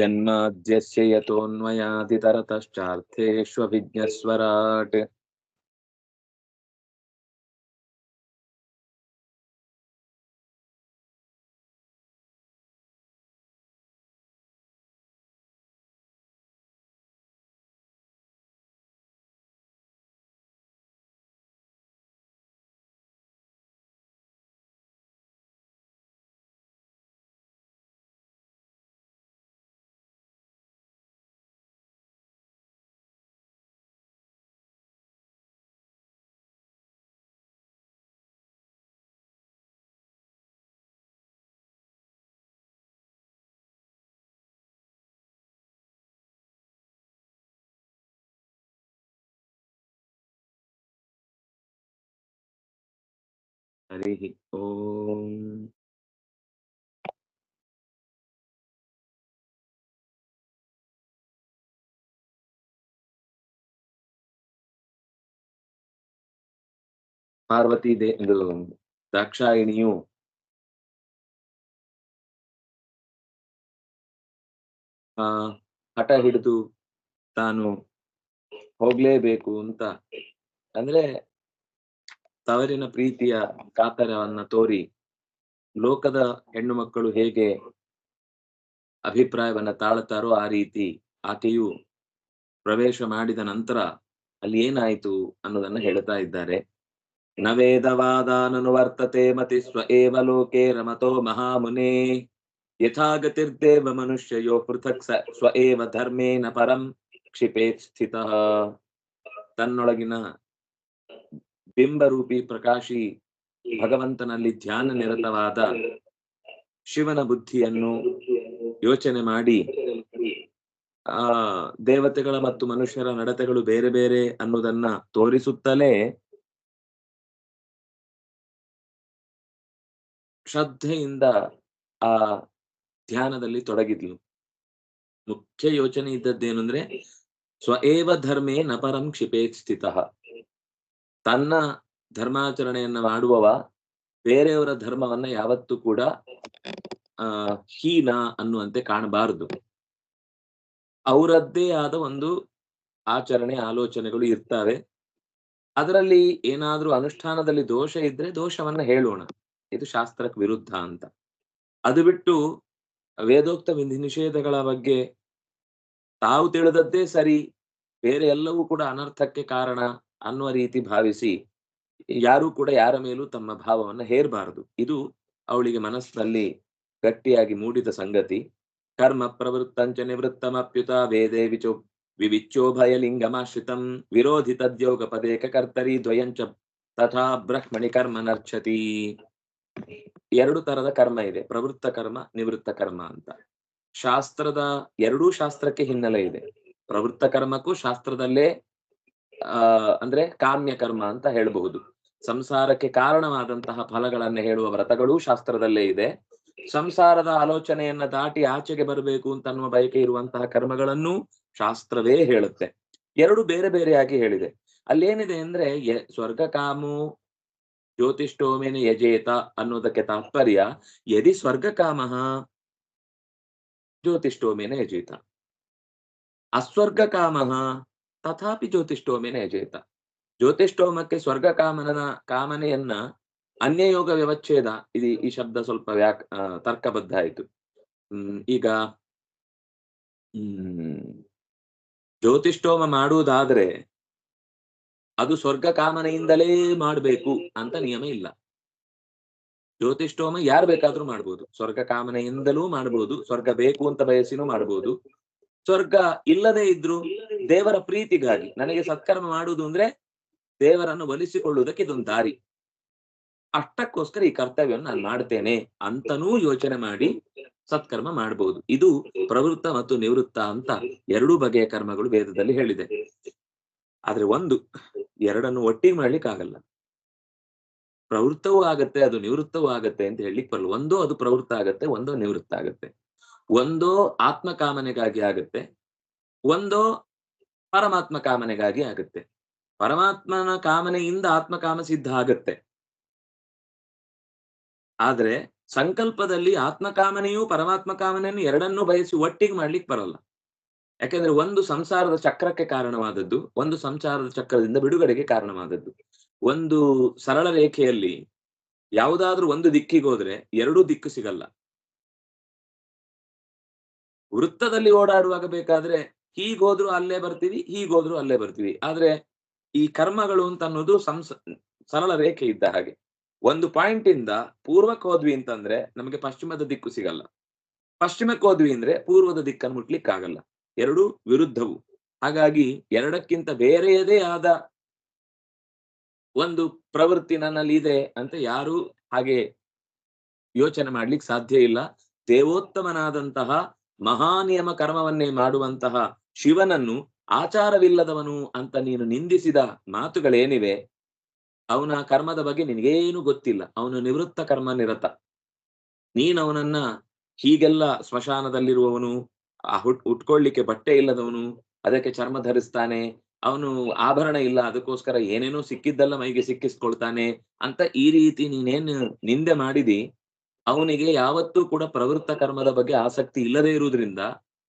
जन्माद्यस्य यतोऽन्वयादितरतश्चार्थेष्वभिज्ञस्वराट् हरिः ओम् ಪಾರ್ವತಿ ದೇ ಇದು ದಾಕ್ಷಾಯಿಣಿಯು ಆ ಹಠ ಹಿಡಿದು ತಾನು ಹೋಗ್ಲೇಬೇಕು ಅಂತ ಅಂದ್ರೆ ತವರಿನ ಪ್ರೀತಿಯ ಕಾತರವನ್ನ ತೋರಿ ಲೋಕದ ಹೆಣ್ಣು ಮಕ್ಕಳು ಹೇಗೆ ಅಭಿಪ್ರಾಯವನ್ನ ತಾಳುತ್ತಾರೋ ಆ ರೀತಿ ಆಕೆಯು ಪ್ರವೇಶ ಮಾಡಿದ ನಂತರ ಅಲ್ಲಿ ಏನಾಯಿತು ಅನ್ನೋದನ್ನ ಹೇಳ್ತಾ ಇದ್ದಾರೆ. ನ ವೇದವಾದಾನನು ವರ್ತತೆ ಮತಿ ಸ್ವ ಏವ ಲೋಕೆ ರಮತೋ ಮಹಾಮುನೇ. ಯಥಾಗತಿರ್ದೇವ ಮನುಷ್ಯಯೋ ಪೃಥಕ್ ಸ್ವ ಏವ ಧರ್ಮೇನ ಪರಂ ಕ್ಷಿಪೇ ಸ್ಥಿತಃ. ತನ್ನೊಳಗಿನ ಬಿಂಬರೂಪಿ ಪ್ರಕಾಶಿ ಭಗವಂತನಲ್ಲಿ ಧ್ಯಾನ ನಿರತವಾದ ಶಿವನ ಬುದ್ಧಿಯನ್ನು ಯೋಚನೆ ಮಾಡಿ. ಆ ದೇವತೆಗಳ ಮತ್ತು ಮನುಷ್ಯರ ನಡತೆಗಳು ಬೇರೆ ಬೇರೆ ಅನ್ನೋದನ್ನ ತೋರಿಸುತ್ತಲೇ ಶ್ರದ್ಧೆಯಿಂದ ಆ ಧ್ಯಾನದಲ್ಲಿ ತೊಡಗಿದ್ಲು. ಮುಖ್ಯ ಯೋಚನೆ ಇದ್ದದ್ದೇನು ಅಂದ್ರೆ ಸ್ವ ಏವ ಧರ್ಮೇ ನಪರಂ ಸ್ಥಿತಃ. ತನ್ನ ಧರ್ಮಾಚರಣೆಯನ್ನ ಮಾಡುವವ, ಬೇರೆಯವರ ಧರ್ಮವನ್ನ ಯಾವತ್ತೂ ಕೂಡ, ಆ, ಹೀನ ಅನ್ನುವಂತೆ ಕಾಣಬಾರದು. ಅವರದ್ದೇ ಆದ ಒಂದು ಆಚರಣೆ, ಆಲೋಚನೆಗಳು ಇರ್ತವೆ. ಅದರಲ್ಲಿ ಏನಾದ್ರೂ ಅನುಷ್ಠಾನದಲ್ಲಿ ದೋಷ ಇದ್ರೆ ದೋಷವನ್ನ ಹೇಳೋಣ. ಇದು ಶಾಸ್ತ್ರಕ್ಕೆ ವಿರುದ್ಧ ಅಂತ. ಅದು ಬಿಟ್ಟು ವೇದೋಕ್ತ ವಿಧಿ ನಿಷೇಧಗಳ ಬಗ್ಗೆ ತಾವು ತಿಳಿದದ್ದೇ ಸರಿ, ಬೇರೆ ಎಲ್ಲವೂ ಕೂಡ ಅನರ್ಥಕ್ಕೆ ಕಾರಣ. ಅನ್ನುವ ರೀತಿ ಭಾವಿಸಿ ಯಾರೂ ಕೂಡ ಯಾರ ಮೇಲೂ ತಮ್ಮ ಭಾವವನ್ನು ಹೇರಬಾರದು. ಇದು ಅವಳಿಗೆ ಮನಸ್ಸಿನಲ್ಲಿ ಗಟ್ಟಿಯಾಗಿ ಮೂಡಿದ ಸಂಗತಿ. ಕರ್ಮ ಪ್ರವೃತ್ತಂಚ ನಿವೃತ್ತಮಪ್ಯುತ ವೇದೇ ವಿಚೋ ವಿವಿಚ್ಚೋಭಯ ಲಿಂಗಮಾಶ್ರಿತಂ ವಿರೋಧಿ ತದ್ಯೋಗ ಪದೇಕ ಕರ್ತರಿ ದ್ವಯಂಚ ತಥಾ ಬ್ರಹ್ಮಣಿ ಕರ್ಮ ನರ್ಚತಿ. ಎರಡು ತರದ ಕರ್ಮ ಇದೆ. ಪ್ರವೃತ್ತ ಕರ್ಮ, ನಿವೃತ್ತ ಕರ್ಮ ಅಂತ. ಶಾಸ್ತ್ರದ ಎರಡೂ ಶಾಸ್ತ್ರಕ್ಕೆ ಹಿನ್ನೆಲೆ ಇದೆ. ಪ್ರವೃತ್ತ ಕರ್ಮಕ್ಕೂ ಶಾಸ್ತ್ರದಲ್ಲೇ ಆ, ಅಂದ್ರೆ ಕಾಮ್ಯ ಕರ್ಮ ಅಂತ ಹೇಳಬಹುದು. ಸಂಸಾರಕ್ಕೆ ಕಾರಣವಾದಂತಹ ಫಲಗಳನ್ನ ಹೇಳುವ ವ್ರತಗಳೂ ಶಾಸ್ತ್ರದಲ್ಲೇ ಇದೆ. ಸಂಸಾರದ ಆಲೋಚನೆಯನ್ನ ದಾಟಿ ಆಚೆಗೆ ಬರಬೇಕು ಅಂತ ಅನ್ನುವ ಬಯಕೆ ಇರುವಂತಹ ಕರ್ಮಗಳನ್ನು ಶಾಸ್ತ್ರವೇ ಹೇಳುತ್ತೆ. ಎರಡು ಬೇರೆ ಬೇರೆಯಾಗಿ ಹೇಳಿದೆ. ಅಲ್ಲೇನಿದೆ ಅಂದ್ರೆ ಸ್ವರ್ಗ ಕಾಮು ಜ್ಯೋತಿಷ್ಠೋಮೇನ ಯಜೇತ ಅನ್ನೋದಕ್ಕೆ ತಾತ್ಪರ್ಯ ಯದಿ ಸ್ವರ್ಗ ಕಾಮ ಜ್ಯೋತಿಷ್ಠೋಮೇನ ಯಜೇತ. ಅಸ್ವರ್ಗ ಕಾಮಃ ತಥಾಪಿ ಜ್ಯೋತಿಷ್ಠೋಮಿನ ಯಜೇತ ಜ್ಯೋತಿಷ್ಠೋಮಕ್ಕೆ ಸ್ವರ್ಗ ಕಾಮನ ಕಾಮನೆಯನ್ನ ಅನ್ಯಯೋಗ ವ್ಯವಚ್ಛೇದ ಇದು ಈ ಶಬ್ದ ಸ್ವಲ್ಪ ವ್ಯಾಕ್ ತರ್ಕಬದ್ಧ ಆಯ್ತು. ಈಗ, ಹ್ಮ್, ಜ್ಯೋತಿಷ್ಠೋಮ ಮಾಡುವುದಾದ್ರೆ ಅದು ಸ್ವರ್ಗ ಕಾಮನೆಯಿಂದಲೇ ಮಾಡಬೇಕು ಅಂತ ನಿಯಮ ಇಲ್ಲ. ಜ್ಯೋತಿಷ್ಠೋಮ ಯಾರು ಬೇಕಾದ್ರೂ ಮಾಡ್ಬೋದು. ಸ್ವರ್ಗ ಕಾಮನೆಯಿಂದಲೂ ಮಾಡ್ಬೋದು, ಸ್ವರ್ಗ ಬೇಕು ಅಂತ ಬಯಸಿನೂ ಮಾಡ್ಬೋದು. ಸ್ವರ್ಗ ಇಲ್ಲದೆ ಇದ್ರು ದೇವರ ಪ್ರೀತಿಗಾಗಿ ನನಗೆ ಸತ್ಕರ್ಮ ಮಾಡುವುದು ಅಂದ್ರೆ ದೇವರನ್ನು ಒಲಿಸಿಕೊಳ್ಳುವುದಕ್ಕೆ ಇದೊಂದು ದಾರಿ. ಅಷ್ಟಕ್ಕೋಸ್ಕರ ಈ ಕರ್ತವ್ಯವನ್ನು ನಾನು ಮಾಡ್ತೇನೆ ಅಂತನೂ ಯೋಚನೆ ಮಾಡಿ ಸತ್ಕರ್ಮ ಮಾಡಬಹುದು ಇದು ಪ್ರವೃತ್ತ ಮತ್ತು ನಿವೃತ್ತ ಅಂತ ಎರಡೂ ಬಗೆಯ ಕರ್ಮಗಳು ವೇದದಲ್ಲಿ ಹೇಳಿದೆ. ಆದ್ರೆ ಒಂದು ಎರಡನ್ನು ಒಟ್ಟಿಗೆ ಮಾಡ್ಲಿಕ್ಕೆ ಆಗಲ್ಲ. ಪ್ರವೃತ್ತವೂ ಆಗತ್ತೆ ಅದು ನಿವೃತ್ತವೂ ಆಗತ್ತೆ ಅಂತ ಹೇಳಲಿಕ್ಕೆ ಬರಲ್ಲ. ಒಂದೋ ಅದು ಪ್ರವೃತ್ತ ಆಗತ್ತೆ ಒಂದೋ ನಿವೃತ್ತ ಆಗತ್ತೆ. ಒಂದೋ ಆತ್ಮಕಾಮನೆಗಾಗಿ ಆಗುತ್ತೆ, ಒಂದೋ ಪರಮಾತ್ಮ ಕಾಮನೆಗಾಗಿ ಆಗುತ್ತೆ. ಪರಮಾತ್ಮನ ಕಾಮನೆಯಿಂದ ಆತ್ಮಕಾಮ ಸಿದ್ಧ ಆಗತ್ತೆ. ಆದ್ರೆ ಸಂಕಲ್ಪದಲ್ಲಿ ಆತ್ಮ ಕಾಮನೆಯೂ ಪರಮಾತ್ಮ ಕಾಮನೆಯನ್ನು ಎರಡನ್ನೂ ಬಯಸಿ ಒಟ್ಟಿಗೆ ಮಾಡ್ಲಿಕ್ಕೆ ಬರಲ್ಲ. ಯಾಕೆಂದ್ರೆ ಒಂದು ಸಂಸಾರದ ಚಕ್ರಕ್ಕೆ ಕಾರಣವಾದದ್ದು, ಒಂದು ಸಂಸಾರದ ಚಕ್ರದಿಂದ ಬಿಡುಗಡೆಗೆ ಕಾರಣವಾದದ್ದು. ಒಂದು ಸರಳ ರೇಖೆಯಲ್ಲಿ ಯಾವುದಾದ್ರೂ ಒಂದು ದಿಕ್ಕಿಗೆ ಹೋದ್ರೆ ಎರಡೂ ದಿಕ್ಕು ಸಿಗಲ್ಲ. ವೃತ್ತದಲ್ಲಿ ಓಡಾಡುವಾಗ ಬೇಕಾದ್ರೆ ಹೀಗೋದ್ರು ಅಲ್ಲೇ ಬರ್ತೀವಿ, ಹೀಗೋದ್ರು ಅಲ್ಲೇ ಬರ್ತೀವಿ. ಆದ್ರೆ ಈ ಕರ್ಮಗಳು ಅಂತ ಅನ್ನೋದು ಸಂಸ, ಸರಳ ರೇಖೆ ಇದ್ದ ಹಾಗೆ. ಒಂದು ಪಾಯಿಂಟ್ ಇಂದ ಪೂರ್ವಕ್ಕೆ ಹೋದ್ವಿ ಅಂತಂದ್ರೆ ನಮಗೆ ಪಶ್ಚಿಮದ ದಿಕ್ಕು ಸಿಗಲ್ಲ. ಪಶ್ಚಿಮಕ್ಕೆ ಹೋದ್ವಿ ಅಂದ್ರೆ ಪೂರ್ವದ ದಿಕ್ಕನ್ನು ಮುಟ್ಲಿಕ್ಕೆ ಆಗಲ್ಲ ಎರಡು ವಿರುದ್ಧವು. ಹಾಗಾಗಿ ಎರಡಕ್ಕಿಂತ ಬೇರೆಯದೇ ಆದ ಒಂದು ಪ್ರವೃತ್ತಿ ನನ್ನಲ್ಲಿ ಇದೆ ಅಂತ ಯಾರು ಹಾಗೆ ಯೋಚನೆ ಮಾಡ್ಲಿಕ್ಕೆ ಸಾಧ್ಯ ಇಲ್ಲ. ದೇವೋತ್ತಮನಾದಂತಹ ಮಹಾನಿಯಮ ಕರ್ಮವನ್ನೇ ಮಾಡುವಂತಹ ಶಿವನನ್ನು ಆಚಾರವಿಲ್ಲದವನು ಅಂತ ನೀನು ನಿಂದಿಸಿದ ಮಾತುಗಳೇನಿವೆ? ಅವನ ಕರ್ಮದ ಬಗ್ಗೆ ನಿನಗೇನು ಗೊತ್ತಿಲ್ಲ. ಅವನು ನಿವೃತ್ತ ಕರ್ಮ ನಿರತ ನೀನವನನ್ನ ಹೀಗೆಲ್ಲ ಸ್ಮಶಾನದಲ್ಲಿರುವವನು, ಆ ಹುಟ್ ಉಟ್ಕೊಳ್ಳಿಕ್ಕೆ ಬಟ್ಟೆ ಇಲ್ಲದವನು, ಅದಕ್ಕೆ ಚರ್ಮ ಧರಿಸ್ತಾನೆ, ಅವನು ಆಭರಣ ಇಲ್ಲ, ಅದಕ್ಕೋಸ್ಕರ ಏನೇನೋ ಸಿಕ್ಕಿದ್ದೆಲ್ಲ ಮೈಗೆ ಸಿಕ್ಕಿಸ್ಕೊಳ್ತಾನೆ ಅಂತ ಈ ರೀತಿ ನೀನೇನು ನಿಂದೆ ಮಾಡಿದಿ? ಅವನಿಗೆ ಯಾವತ್ತೂ ಕೂಡ ಪ್ರವೃತ್ತ ಕರ್ಮದ ಬಗ್ಗೆ ಆಸಕ್ತಿ ಇಲ್ಲದೆ ಇರುವುದರಿಂದ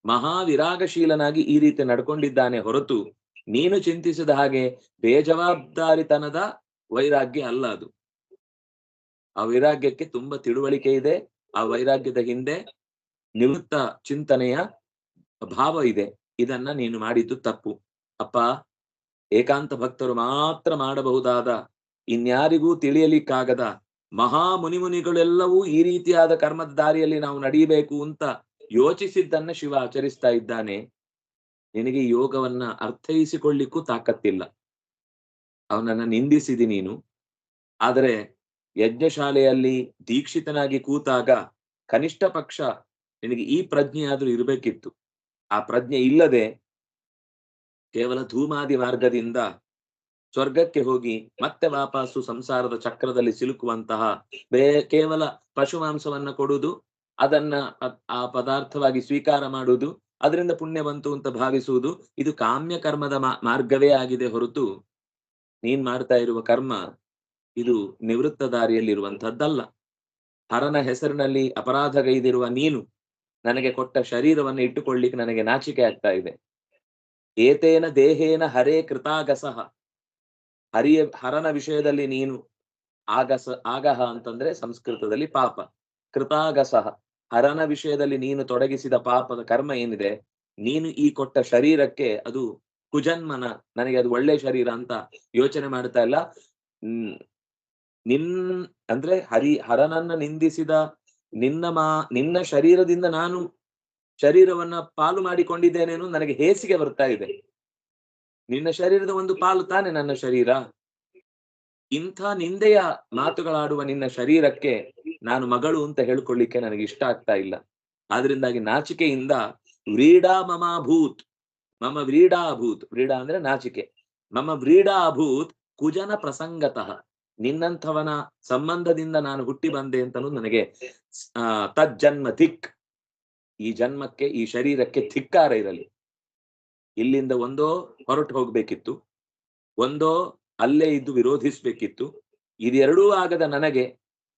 ಮಹಾವಿರಾಗಶೀಲನಾಗಿ ಈ ರೀತಿ ನಡ್ಕೊಂಡಿದ್ದಾನೆ ಹೊರತು ನೀನು ಚಿಂತಿಸಿದ ಹಾಗೆ ಬೇಜವಾಬ್ದಾರಿತನದ ವೈರಾಗ್ಯ ಅಲ್ಲ ಅದು. ಆ ವೈರಾಗ್ಯಕ್ಕೆ ತುಂಬಾ ತಿಳುವಳಿಕೆ ಇದೆ. ಆ ವೈರಾಗ್ಯದ ಹಿಂದೆ ನಿವೃತ್ತ ಚಿಂತನೆಯ ಭಾವ ಇದೆ. ಇದನ್ನ ನೀನು ಮಾಡಿದ್ದು ತಪ್ಪು. ಅಪ್ಪ, ಏಕಾಂತ ಭಕ್ತರು ಮಾತ್ರ ಮಾಡಬಹುದಾದ ಇನ್ಯಾರಿಗೂ ತಿಳಿಯಲಿಕ್ಕಾಗದ ಮಹಾ ಮುನಿಮುನಿಗಳೆಲ್ಲವೂ ಈ ರೀತಿಯಾದ ಕರ್ಮದ ದಾರಿಯಲ್ಲಿ ನಾವು ನಡೀಬೇಕು ಅಂತ ಯೋಚಿಸಿದ್ದನ್ನ ಶಿವ ಆಚರಿಸ್ತಾ ಇದ್ದಾನೆ. ನಿನಗೆ ಯೋಗವನ್ನ ಅರ್ಥೈಸಿಕೊಳ್ಳಿಕ್ಕೂ ತಾಕತ್ತಿಲ್ಲ. ಅವನನ್ನ ನಿಂದಿಸಿದಿ ನೀನು. ಆದರೆ ಯಜ್ಞಶಾಲೆಯಲ್ಲಿ ದೀಕ್ಷಿತನಾಗಿ ಕೂತಾಗ ಕನಿಷ್ಠ ಪಕ್ಷ ನಿನಗೆ ಈ ಪ್ರಜ್ಞೆ ಆದ್ರೂ ಇರಬೇಕಿತ್ತು. ಆ ಪ್ರಜ್ಞೆ ಇಲ್ಲದೆ ಕೇವಲ ಧೂಮಾದಿ ಮಾರ್ಗದಿಂದ ಸ್ವರ್ಗಕ್ಕೆ ಹೋಗಿ ಮತ್ತೆ ವಾಪಸ್ಸು ಸಂಸಾರದ ಚಕ್ರದಲ್ಲಿ ಸಿಲುಕುವಂತಹ ಬೇ, ಕೇವಲ ಪಶು ಮಾಂಸವನ್ನ ಕೊಡುವುದು, ಅದನ್ನ ಆ ಪದಾರ್ಥವಾಗಿ ಸ್ವೀಕಾರ ಮಾಡುವುದು, ಅದರಿಂದ ಪುಣ್ಯ ಬಂತು ಅಂತ ಭಾವಿಸುವುದು, ಇದು ಕಾಮ್ಯ ಕರ್ಮದ ಮಾರ್ಗವೇ ಆಗಿದೆ ಹೊರತು ನೀನ್ ಮಾಡ್ತಾ ಇರುವ ಕರ್ಮ ಇದು ನಿವೃತ್ತ ದಾರಿಯಲ್ಲಿರುವಂತಹದ್ದಲ್ಲ ಹರನ ಹೆಸರಿನಲ್ಲಿ ಅಪರಾಧಗೈದಿರುವ ನೀನು ನನಗೆ ಕೊಟ್ಟ ಶರೀರವನ್ನು ಇಟ್ಟುಕೊಳ್ಳಿಕ್ಕೆ ನನಗೆ ನಾಚಿಕೆ ಆಗ್ತಾ ಇದೆ. ಏತೇನ ದೇಹೇನ ಹರೇ ಕೃತಾಗಸಹ ಹರಿಯ ಹರನ ವಿಷಯದಲ್ಲಿ ನೀನು ಆಗಸ, ಆಗಹ ಅಂತಂದ್ರೆ ಸಂಸ್ಕೃತದಲ್ಲಿ ಪಾಪ. ಕೃತಾಗಸಹ ಹರನ ವಿಷಯದಲ್ಲಿ ನೀನು ತೊಡಗಿಸಿದ ಪಾಪದ ಕರ್ಮ ಏನಿದೆ? ನೀನು ಈ ಕೊಟ್ಟ ಶರೀರಕ್ಕೆ ಅದು ಕುಜನ್ಮನ, ನನಗೆ ಅದು ಒಳ್ಳೆ ಶರೀರ ಅಂತ ಯೋಚನೆ ಮಾಡ್ತಾ ಇಲ್ಲ. ನಿನ್ ಅಂದ್ರೆ ಹರಿ, ಹರನನ್ನ ನಿಂದಿಸಿದ ನಿನ್ನ ಮಾ, ನಿನ್ನ ಶರೀರದಿಂದ ನಾನು ಶರೀರವನ್ನ ಪಾಲು ಮಾಡಿಕೊಂಡಿದ್ದೇನೇನು ನನಗೆ ಹೇಸಿಗೆ ಬರ್ತಾ ಇದೆ. ನಿನ್ನ ಶರೀರದ ಒಂದು ಪಾಲು ತಾನೆ ನನ್ನ ಶರೀರ? ಇಂಥ ನಿಂದೆಯ ಮಾತುಗಳಾಡುವ ನಿನ್ನ ಶರೀರಕ್ಕೆ ನಾನು ಮಗಳು ಅಂತ ಹೇಳ್ಕೊಳ್ಳಿಕ್ಕೆ ನನಗೆ ಇಷ್ಟ ಆಗ್ತಾ ಇಲ್ಲ. ಆದ್ರಿಂದಾಗಿ ನಾಚಿಕೆಯಿಂದ ವ್ರೀಡಾ ಮಮಾಭೂತ್ ಮಮ ವ್ರೀಡಾಭೂತ್ ವ್ರೀಡಾ ಅಂದ್ರೆ ನಾಚಿಕೆ. ಮಮ ವ್ರೀಡಾಭೂತ್ ಕುಜನ ಪ್ರಸಂಗತಃ. ನಿನ್ನಂಥವನ ಸಂಬಂಧದಿಂದ ನಾನು ಹುಟ್ಟಿ ಬಂದೆ ಅಂತಲೂ ನನಗೆ, ಆ, ತಜ್ಜನ್ಮ ಧಿಕ್ ಈ ಜನ್ಮಕ್ಕೆ, ಈ ಶರೀರಕ್ಕೆ ಧಿಕ್ಕಾರ ಇರಲಿ. ಇಲ್ಲಿಂದ ಒಂದೋ ಹೊರಟು ಹೋಗ್ಬೇಕಿತ್ತು, ಒಂದೋ ಅಲ್ಲೇ ಇದ್ದು ವಿರೋಧಿಸ್ಬೇಕಿತ್ತು, ಇದೆರಡೂ ಆಗದ ನನಗೆ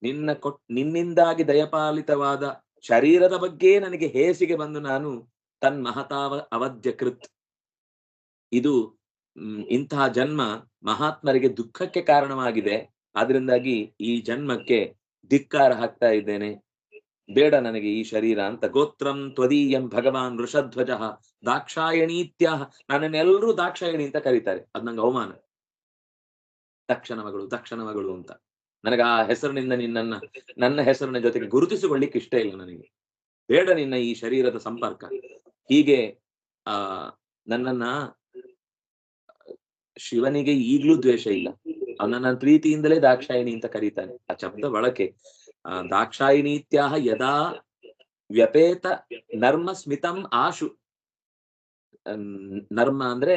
ನಿನ್ನ ಕೊಟ್, ನಿನ್ನಿಂದಾಗಿ ದಯಪಾಲಿತವಾದ ಶರೀರದ ಬಗ್ಗೆ ನನಗೆ ಹೇಸಿಗೆ ಬಂದು ನಾನು ತನ್ ಮಹತಾವ ಅವಧ್ಯ ಕೃತ್ ಇದು ಇಂತಹ ಜನ್ಮ ಮಹಾತ್ಮರಿಗೆ ದುಃಖಕ್ಕೆ ಕಾರಣವಾಗಿದೆ. ಆದ್ರಿಂದಾಗಿ ಈ ಜನ್ಮಕ್ಕೆ ಧಿಕ್ಕಾರ ಹಾಕ್ತಾ ಇದ್ದೇನೆ. ಬೇಡ ನನಗೆ ಈ ಶರೀರ ಅಂತ. ಗೋತ್ರಂ ತ್ವದೀಯಂ ಭಗವಾನ್ ವೃಷಧ್ವಜ ದಾಕ್ಷಾಯಣೀತ್ಯ ನನ್ನನ್ನೆಲ್ಲರೂ ದಾಕ್ಷಾಯಣಿ ಅಂತ ಕರೀತಾರೆ. ಅದ್ ನಂಗೆ ಅವಮಾನ. ದಕ್ಷಣ ಮಗಳು ದಕ್ಷಣ ಮಗಳು ಅಂತ. ನನಗೆ ಆ ಹೆಸರಿನಿಂದ ನಿನ್ನನ್ನ, ನನ್ನ ಹೆಸರಿನ ಜೊತೆಗೆ ಗುರುತಿಸಿಕೊಳ್ಳಿಕ್ಕೆ ಇಷ್ಟ ಇಲ್ಲ ನನಗೆ. ಬೇಡ ನಿನ್ನ ಈ ಶರೀರದ ಸಂಪರ್ಕ. ಹೀಗೆ, ಆ, ನನ್ನನ್ನ, ಶಿವನಿಗೆ ಈಗ್ಲೂ ದ್ವೇಷ ಇಲ್ಲ. ಅವನನ್ನ ಪ್ರೀತಿಯಿಂದಲೇ ದಾಕ್ಷಾಯಣಿ ಅಂತ ಕರೀತಾನೆ. ಆ ಶಬ್ದ ಬಳಕೆ. ದಾಕ್ಷಾಯಿಣೀತ್ಯಾಹ ಯದಾ ವ್ಯಪೇತ ನರ್ಮ ಸ್ಮಿತಂ ಆಶು ನರ್ಮ ಅಂದ್ರೆ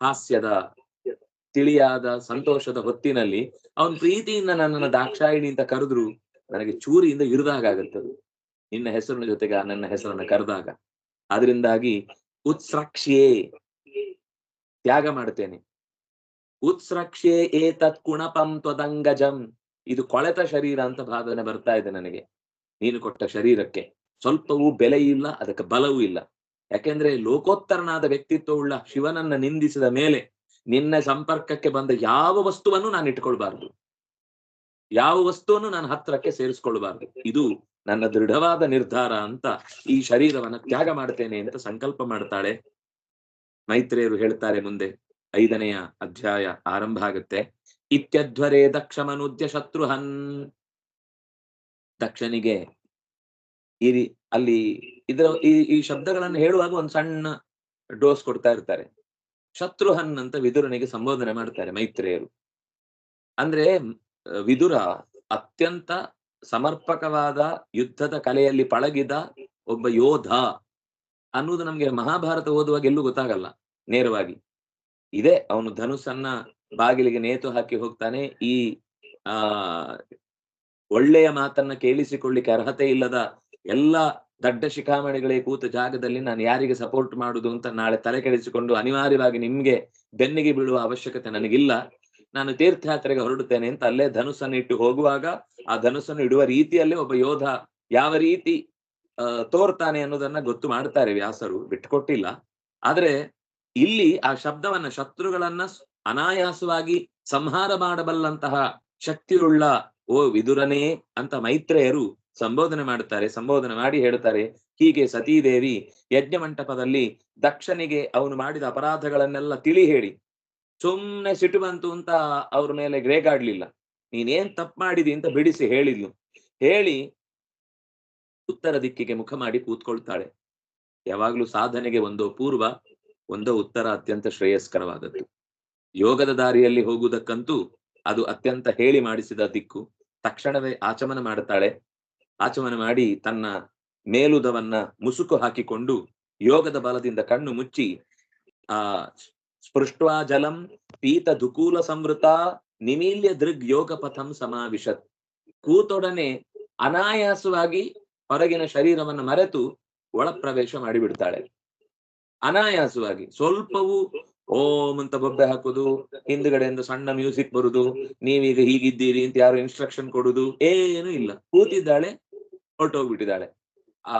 ಹಾಸ್ಯದ, ತಿಳಿಯಾದ, ಸಂತೋಷದ ಹೊತ್ತಿನಲ್ಲಿ ಅವನ್ ಪ್ರೀತಿಯಿಂದ ನನ್ನನ್ನು ದಾಕ್ಷಾಯಿಣಿ ಅಂತ ಕರೆದ್ರು ನನಗೆ ಚೂರಿಯಿಂದ ಇರಿದಾಗತ್ತದು ನಿನ್ನ ಹೆಸರಿನ ಜೊತೆಗೆ ನನ್ನ ಹೆಸರನ್ನ ಕರೆದಾಗ. ಅದರಿಂದಾಗಿ ಉತ್ಸ್ರಕ್ಷ್ಯೇ ತ್ಯಾಗ ಮಾಡ್ತೇನೆ ಉತ್ಸ್ರಕ್ಷ್ಯೇ ಏತತ್ ಕುಣಪಂ ತ್ವದಂಗಜಂ. ಇದು ಕೊಳೆತ ಶರೀರ ಅಂತ ಭಾವನೆ ಬರ್ತಾ ಇದೆ ನನಗೆ. ನೀನು ಕೊಟ್ಟ ಶರೀರಕ್ಕೆ. ಸ್ವಲ್ಪವೂ ಬೆಲೆ ಇಲ್ಲ, ಅದಕ್ಕೆ ಬಲವೂ ಇಲ್ಲ. ಯಾಕೆಂದ್ರೆ ಲೋಕೋತ್ತರನಾದ ವ್ಯಕ್ತಿತ್ವವುಳ್ಳ ಶಿವನನ್ನ ನಿಂದಿಸಿದ ಮೇಲೆ ನಿನ್ನ ಸಂಪರ್ಕಕ್ಕೆ ಬಂದ ಯಾವ ವಸ್ತುವನ್ನು ನಾನು ಇಟ್ಕೊಳ್ಬಾರ್ದು ಯಾವ ವಸ್ತುವನ್ನು ನಾನು ಹತ್ರಕ್ಕೆ ಸೇರಿಸ್ಕೊಳ್ಬಾರ್ದು. ಇದು ನನ್ನ ದೃಢವಾದ ನಿರ್ಧಾರ ಅಂತ ಈ ಶರೀರವನ್ನ ತ್ಯಾಗ ಮಾಡ್ತೇನೆ ಅಂತ ಸಂಕಲ್ಪ ಮಾಡ್ತಾಳೆ. ಮೈತ್ರಿಯರು ಹೇಳ್ತಾರೆ ಮುಂದೆ, ಐದನೆಯ ಅಧ್ಯಾಯ ಆರಂಭ ಆಗುತ್ತೆ. ಇತ್ಯಧ್ವರೇ ದಕ್ಷಮನುದ್ಯ ಶತ್ರುಹನ್ ದಕ್ಷನಿಗೆ ಈ ಅಲ್ಲಿ ಇದರ, ಈ ಈ ಶಬ್ದಗಳನ್ನು ಹೇಳುವಾಗ ಒಂದು ಸಣ್ಣ ಡೋಸ್ ಕೊಡ್ತಾ ಇರ್ತಾರೆ. ಶತ್ರುಹನ್ ಅಂತ ವಿದುರನಿಗೆ ಸಂಬೋಧನೆ ಮಾಡ್ತಾರೆ ಮೈತ್ರೇಯರು. ಅಂದ್ರೆ, ವಿದುರ ಅತ್ಯಂತ ಸಮರ್ಪಕವಾದ ಯುದ್ಧದ ಕಲೆಯಲ್ಲಿ ಪಳಗಿದ ಒಬ್ಬ ಯೋಧ ಅನ್ನುವುದು ನಮ್ಗೆ ಮಹಾಭಾರತ ಓದುವಾಗ ಎಲ್ಲೂ ಗೊತ್ತಾಗಲ್ಲ, ನೇರವಾಗಿ. ಇದೆ, ಅವನು ಧನುಸ್ಸನ್ನ ಬಾಗಿಲಿಗೆ ನೇತು ಹಾಕಿ ಹೋಗ್ತಾನೆ. ಈ, ಆ, ಒಳ್ಳೆಯ ಮಾತನ್ನ ಕೇಳಿಸಿಕೊಳ್ಳಿಕ್ಕೆ ಅರ್ಹತೆ ಇಲ್ಲದ ಎಲ್ಲ ದಡ್ಡ ಶಿಖಾಮಣಿಗಳೇ ಕೂತ ಜಾಗದಲ್ಲಿ ನಾನು ಯಾರಿಗೆ ಸಪೋರ್ಟ್ ಮಾಡುದು ಅಂತ ನಾಳೆ ತಲೆ ಕೆಡಿಸಿಕೊಂಡು ಅನಿವಾರ್ಯವಾಗಿ ನಿಮ್ಗೆ ಬೆನ್ನಿಗೆ ಬೀಳುವ ಅವಶ್ಯಕತೆ ನನಗಿಲ್ಲ. ನಾನು ತೀರ್ಥಯಾತ್ರೆಗೆ ಹೊರಡುತ್ತೇನೆ ಅಂತ ಅಲ್ಲೇ ಧನುಸ್ಸನ್ನು ಇಟ್ಟು ಹೋಗುವಾಗ ಆ ಧನುಸ್ಸನ್ನು ಇಡುವ ರೀತಿಯಲ್ಲೇ ಒಬ್ಬ ಯೋಧ ಯಾವ ರೀತಿ ತೋರ್ತಾನೆ ಅನ್ನೋದನ್ನ ಗೊತ್ತು ಮಾಡ್ತಾರೆ ವ್ಯಾಸರು, ಬಿಟ್ಟುಕೊಟ್ಟಿಲ್ಲ. ಆದ್ರೆ ಇಲ್ಲಿ ಆ ಶಬ್ದವನ್ನ, ಶತ್ರುಗಳನ್ನ ಅನಾಯಾಸವಾಗಿ ಸಂಹಾರ ಮಾಡಬಲ್ಲಂತಹ ಶಕ್ತಿಯುಳ್ಳ, ಓ ವಿದುರನೇ ಅಂತ ಮೈತ್ರೇಯರು ಸಂಬೋಧನೆ ಮಾಡುತ್ತಾರೆ, ಸಂಬೋಧನೆ ಮಾಡಿ ಹೇಳುತ್ತಾರೆ, ಹೀಗೆ ಸತೀದೇವಿ ಯಜ್ಞ ಮಂಟಪದಲ್ಲಿ ದಕ್ಷನಿಗೆ ಅವನು ಮಾಡಿದ ಅಪರಾಧಗಳನ್ನೆಲ್ಲ ತಿಳಿ ಹೇಳಿ, ಸುಮ್ನೆ ಸಿಟ್ಟು ಬಂತು ಅಂತ ಅವ್ರ ಮೇಲೆ ಗ್ರೇಗಾಡ್ಲಿಲ್ಲ ನೀನೇನ್ ತಪ್ಪು ಮಾಡಿದಿ ಅಂತ ಬಿಡಿಸಿ ಹೇಳಿದ್ಲು, ಹೇಳಿ ಉತ್ತರ ದಿಕ್ಕಿಗೆ ಮುಖ ಮಾಡಿ ಕೂತ್ಕೊಳ್ತಾಳೆ, ಯಾವಾಗ್ಲೂ ಸಾಧನೆಗೆ ಒಂದೋ ಪೂರ್ವ, ಒಂದೋ ಉತ್ತರ ಅತ್ಯಂತ ಶ್ರೇಯಸ್ಕರವಾದದ್ದು. ಯೋಗದ ದಾರಿಯಲ್ಲಿ ಹೋಗುವುದಕ್ಕಂತೂ ಅದು ಅತ್ಯಂತ ಹೇಳಿ ಮಾಡಿಸಿದ ದಿಕ್ಕು. ತಕ್ಷಣವೇ ಆಚಮನ ಮಾಡುತ್ತಾಳೆ. ಆಚಮನ ಮಾಡಿ ತನ್ನ ಮೇಲುದವನ್ನ ಮುಸುಕು ಹಾಕಿಕೊಂಡು ಯೋಗದ ಬಲದಿಂದ ಕಣ್ಣು ಮುಚ್ಚಿ, ಆ ಸ್ಪೃಷ್ಟ್ವಾ ಜಲಂ ಪೀತ ದುಕೂಲ ಸಂವೃತ ನಿಮೀಲ್ಯ ದೃಗ್ ಯೋಗ ಪಥಂ ಸಮಾವಿಶತ್. ಕೂತೊಡನೆ ಅನಾಯಾಸವಾಗಿ ಹೊರಗಿನ ಶರೀರವನ್ನು ಮರೆತು ಒಳ ಪ್ರವೇಶ ಮಾಡಿಬಿಡ್ತಾಳೆ. ಅನಾಯಾಸವಾಗಿ, ಸ್ವಲ್ಪವೂ ಓಂ ಅಂತ ಬೊಬ್ಬೆ ಹಾಕುದು, ಹಿಂದ್ಗಡೆಯಿಂದ ಸಣ್ಣ ಮ್ಯೂಸಿಕ್ ಬರುದು, ನೀವೀಗ ಹೀಗಿದ್ದೀರಿ ಅಂತ ಯಾರು ಇನ್ಸ್ಟ್ರಕ್ಷನ್ ಕೊಡುದು, ಏನು ಇಲ್ಲ. ಕೂತಿದ್ದಾಳೆ, ಹೊರಟೋಗ್ಬಿಟ್ಟಿದ್ದಾಳೆ.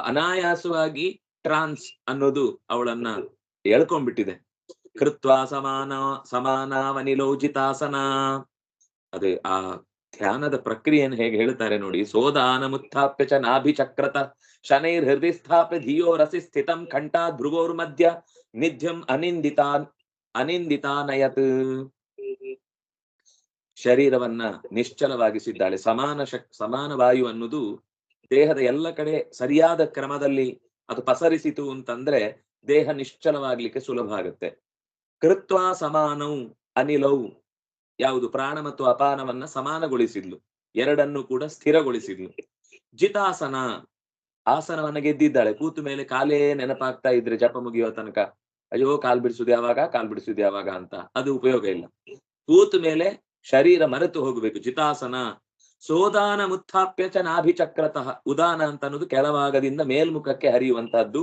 ಅನಾಯಾಸವಾಗಿ ಟ್ರಾನ್ಸ್ ಅನ್ನೋದು ಅವಳನ್ನ ಹೇಳ್ಕೊಂಡ್ಬಿಟ್ಟಿದೆ ಕೃತ್ವಾ ಸಮಾನ, ಸಮಾನಾವನಿಲೋಚಿತಾಸನ. ಅದೇ, ಆ ಧ್ಯಾನದ ಪ್ರಕ್ರಿಯೆಯನ್ನು ಹೇಗೆ ಹೇಳ್ತಾರೆ ನೋಡಿ ಸೋದಾನ ಮುತ್ಥಾಪ್ಯ ಚ ನಾಭಿಚಕ್ರತ ಶನೈರ್ ಹೃದಯ ಸ್ಥಾಪ್ಯ ಧಿಯೋ ರಸಿ ಸ್ಥಿತಂ ಕಂಠಾ ಧ್ರುವೋರ್ ಮಧ್ಯ ನಿಧ್ಯಂ ಅನಿಂದಿತಾನ್ ಅನಿಂದಿತಾನಯತ್. ಶರೀರವನ್ನ ನಿಶ್ಚಲವಾಗಿಸಿದ್ದಾಳೆ. ಸಮಾನ ಶಕ್, ಸಮಾನ ವಾಯು ಅನ್ನುವುದು ದೇಹದ ಎಲ್ಲ ಕಡೆ ಸರಿಯಾದ ಕ್ರಮದಲ್ಲಿ ಅದು ಪಸರಿಸಿತು ಅಂತಂದ್ರೆ ದೇಹ ನಿಶ್ಚಲವಾಗ್ಲಿಕ್ಕೆ ಸುಲಭ ಆಗುತ್ತೆ. ಕೃತ್ವ ಸಮಾನವು ಅನಿಲವು ಯಾವುದು ಪ್ರಾಣ ಮತ್ತು ಅಪಾನವನ್ನ ಸಮಾನಗೊಳಿಸಿದ್ಲು. ಎರಡನ್ನು ಕೂಡ ಸ್ಥಿರಗೊಳಿಸಿದ್ಲು. ಜಿತಾಸನ, ಆಸನವನ್ನ ಗೆದ್ದಿದ್ದಾಳೆ. ಕೂತು ಮೇಲೆ ಕಾಲೇ ನೆನಪಾಗ್ತಾ ಇದ್ರೆ ಜಪ ಮುಗಿಯೋ ತನಕ. ಅಯ್ಯೋ, ಕಾಲ್ ಬಿಡಿಸುದು ಯಾವಾಗ ಕಾಲ್ ಬಿಡಿಸುದು ಯಾವಾಗ ಅಂತ ಅದು ಉಪಯೋಗ ಇಲ್ಲ. ಕೂತ ಮೇಲೆ ಶರೀರ ಮರೆತು ಹೋಗಬೇಕು, ಚಿತಾಸನ. ಸೋದಾನ ಮುತ್ಥಾಪ್ಯ ಚ ನಾಭಿಚಕ್ರತಃ ಉದಾನ ಅಂತ ಅನ್ನೋದು ಕೆಳಭಾಗದಿಂದ ಮೇಲ್ಮುಖಕ್ಕೆ ಹರಿಯುವಂತಹದ್ದು.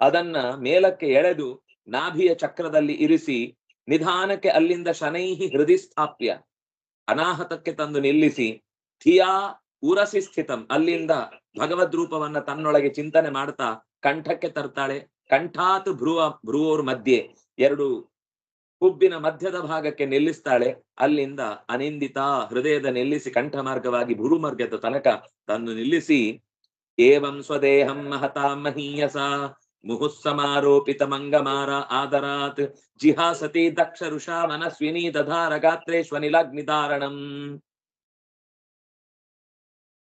ಅದನ್ನ ಮೇಲಕ್ಕೆ ಎಳೆದು ನಾಭಿಯ ಚಕ್ರದಲ್ಲಿ ಇರಿಸಿ ನಿಧಾನಕ್ಕೆ ಅಲ್ಲಿಂದ ಶನೈಹಿ ಹೃದಯ ಸ್ಥಾಪ್ಯ. ಅನಾಹತಕ್ಕೆ ತಂದು ನಿಲ್ಲಿಸಿ ಥಿಯಾ ಉರಸಿ ಸ್ಥಿತಂ. ಅಲ್ಲಿಂದ ಭಗವದ್ ರೂಪವನ್ನ ತನ್ನೊಳಗೆ ಚಿಂತನೆ ಮಾಡ್ತಾ ಕಂಠಕ್ಕೆ ತರ್ತಾಳೆ. ಕಂಠಾತ್ ಭ್ರುವ, ಭ್ರುವೋರ್ ಮಧ್ಯೆ ಎರಡು ಹುಬ್ಬಿನ ಮಧ್ಯದ ಭಾಗಕ್ಕೆ ನಿಲ್ಲಿಸ್ತಾಳೆ. ಅಲ್ಲಿಂದ ಅನಿಂದಿತ ಹೃದಯದ ನಿಲ್ಲಿಸಿ ಕಂಠ ಮಾರ್ಗವಾಗಿ ಭುರು ಮಾರ್ಗದ ತನಕ ತಂದು ನಿಲ್ಲಿಸಿ, ಏವಂ ಸ್ವದೇಹಂ ಮಹತಾ ಮಹೀಯಸ ಮುಹುಸ್ಸಮಾರೋಪಿತ ಮಂಗಮಾರ ಆದರಾತ್, ಜಿಹಾಸತಿ ದಕ್ಷ ಋಷಾ ಮನಸ್ವಿನಿ ದಧಾರ ಗಾತ್ರೇಶ್ವನಿಲಗ್ನಿಧಾರಣಂ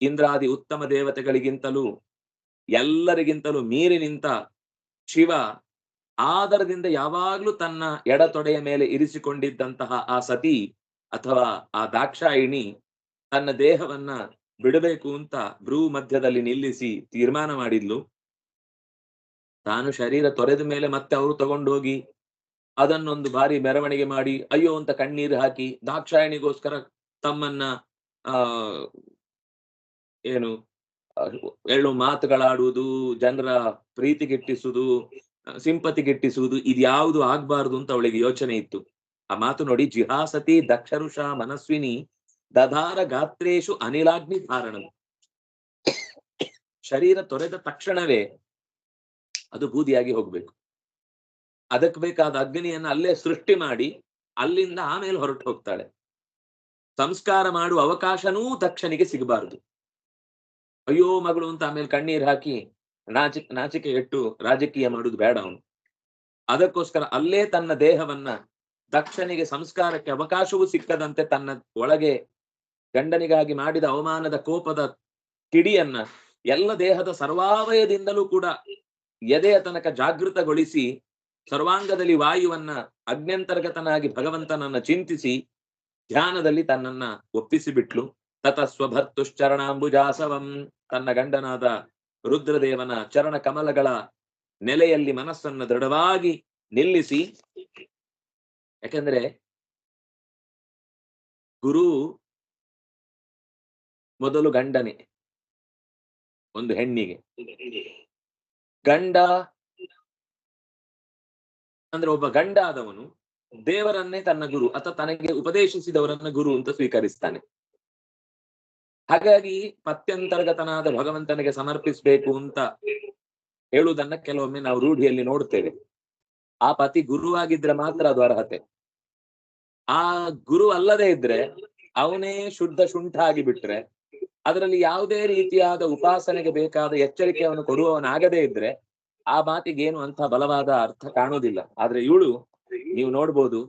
ಇಂದ್ರಾದಿ ಉತ್ತಮ ದೇವತೆಗಳಿಗಿಂತಲೂ ಎಲ್ಲರಿಗಿಂತಲೂ ಮೀರಿ ನಿಂತ ಶಿವ ಆದರದಿಂದ ಯಾವಾಗ್ಲೂ ತನ್ನ ಎಡತೊಡೆಯ ಮೇಲೆ ಇರಿಸಿಕೊಂಡಿದ್ದಂತಹ ಆ ಸತಿ ಅಥವಾ ಆ ದಾಕ್ಷಾಯಿಣಿ ತನ್ನ ದೇಹವನ್ನ ಬಿಡಬೇಕು ಅಂತ ಭ್ರೂ ಮಧ್ಯದಲ್ಲಿ ನಿಲ್ಲಿಸಿ ತೀರ್ಮಾನ ಮಾಡಿದ್ಲು. ತಾನು ಶರೀರ ತೊರೆದ ಮೇಲೆ ಮತ್ತೆ ಅವರು ತಗೊಂಡೋಗಿ ಅದನ್ನೊಂದು ಬಾರಿ ಮೆರವಣಿಗೆ ಮಾಡಿ, ಅಯ್ಯೋ ಅಂತ ಕಣ್ಣೀರು ಹಾಕಿ, ದಾಕ್ಷಾಯಣಿಗೋಸ್ಕರ ತಮ್ಮನ್ನ, ಆ, ಏನು ಎಳ್ಳು ಮಾತುಗಳಾಡುವುದು, ಜನರ ಪ್ರೀತಿ ಗಿಟ್ಟಿಸುವುದು ಸಿಂಪತಿ ಗಿಟ್ಟಿಸುವುದು ಇದ್ಯಾವುದು ಆಗ್ಬಾರ್ದು ಅಂತ ಅವಳಿಗೆ ಯೋಚನೆ ಇತ್ತು. ಆ ಮಾತು ನೋಡಿ, ಜಿಹಾಸತಿ ದಕ್ಷರುಷ ಮನಸ್ವಿನಿ ದಧಾರ ಗಾತ್ರೇಶು ಅನಿಲಾಗ್ನಿ ಧಾರಣ. ಶರೀರ ತೊರೆದ ತಕ್ಷಣವೇ ಅದು ಬೂದಿಯಾಗಿ ಹೋಗ್ಬೇಕು. ಅದಕ್ಕೆ ಬೇಕಾದ ಅಗ್ನಿಯನ್ನು ಅಲ್ಲೇ ಸೃಷ್ಟಿ ಮಾಡಿ, ಅಲ್ಲಿಂದ ಆಮೇಲೆ ಹೊರಟು ಹೋಗ್ತಾಳೆ. ಸಂಸ್ಕಾರ ಮಾಡುವ ಅವಕಾಶನೂ ದಕ್ಷನಿಗೆ ಸಿಗಬಾರದು. ಅಯ್ಯೋ ಮಗಳು ಅಂತ ಆಮೇಲೆ ಕಣ್ಣೀರ್ ಹಾಕಿ ನಾಚಿ ನಾಚಿಕೆ ಇಟ್ಟು ರಾಜಕೀಯ ಮಾಡುದು ಬೇಡ ಅವನು. ಅದಕ್ಕೋಸ್ಕರ ಅಲ್ಲೇ ತನ್ನ ದೇಹವನ್ನ ದಕ್ಷನಿಗೆ ಸಂಸ್ಕಾರಕ್ಕೆ ಅವಕಾಶವೂ ಸಿಕ್ಕದಂತೆ ತನ್ನ ಒಳಗೆ ಗಂಡನಿಗಾಗಿ ಮಾಡಿದ ಅವಮಾನದ ಕೋಪದ ಕಿಡಿಯನ್ನ ಎಲ್ಲ ದೇಹದ ಸರ್ವಾವಯದಿಂದಲೂ ಕೂಡ ಎದೆಯ ತನಕ ಜಾಗೃತಗೊಳಿಸಿ ಸರ್ವಾಂಗದಲ್ಲಿ ವಾಯುವನ್ನ ಅಗ್ನ್ಯಂತರ್ಗತನಾಗಿ ಭಗವಂತನನ್ನ ಚಿಂತಿಸಿ ಧ್ಯಾನದಲ್ಲಿ ತನ್ನನ್ನ ಒಪ್ಪಿಸಿ ಬಿಟ್ಲು ತತ ಸ್ವಭರ್ತುಶ್ಚರಣಾಂಬುಜಾಸವಂ ತನ್ನ ಗಂಡನಾದ ರುದ್ರದೇವನ ಚರಣ ಕಮಲಗಳ ನೆಲೆಯಲ್ಲಿ ಮನಸ್ಸನ್ನ ದೃಢವಾಗಿ ನಿಲ್ಲಿಸಿ, ಯಾಕಂದ್ರೆ ಗುರು ಮೊದಲು ಗಂಡನೇ, ಒಂದು ಹೆಣ್ಣಿಗೆ. ಗಂಡ ಅಂದ್ರೆ ಒಬ್ಬ ಗಂಡ ಆದವನು ದೇವರನ್ನೇ ತನ್ನ ಗುರು, ಅಥವಾ ತನಗೆ ಉಪದೇಶಿಸಿದವರನ್ನ ಗುರು ಅಂತ ಸ್ವೀಕರಿಸ್ತಾನೆ. ಹಾಗಾಗಿ ಪತ್ಯಂತರ್ಗತನಾದ ಭಗವಂತನಿಗೆ ಸಮರ್ಪಿಸಬೇಕು ಅಂತ ಹೇಳುವುದನ್ನ ಕೆಲವೊಮ್ಮೆ ನಾವು ರೂಢಿಯಲ್ಲಿ ನೋಡ್ತೇವೆ. ಆ ಪತಿ ಗುರುವಾಗಿದ್ರೆ ಮಾತ್ರ ಅದು ಅರ್ಹತೆ. ಆ ಗುರು ಅಲ್ಲದೆ ಇದ್ರೆ ಅವನೇ ಶುದ್ಧ ಶುಂಠ ಆಗಿಬಿಟ್ರೆ, ಅದರಲ್ಲಿ ಯಾವುದೇ ರೀತಿಯಾದ ಉಪಾಸನೆಗೆ ಬೇಕಾದ ಎಚ್ಚರಿಕೆಯನ್ನು ಕೊಡುವವನಾಗದೇ ಇದ್ರೆ ಆ ಮಾತಿಗೇನು ಅಂತ ಬಲವಾದ ಅರ್ಥ ಕಾಣುವುದಿಲ್ಲ. ಆದ್ರೆ ಇವಳು, ನೀವು ನೋಡ್ಬೋದು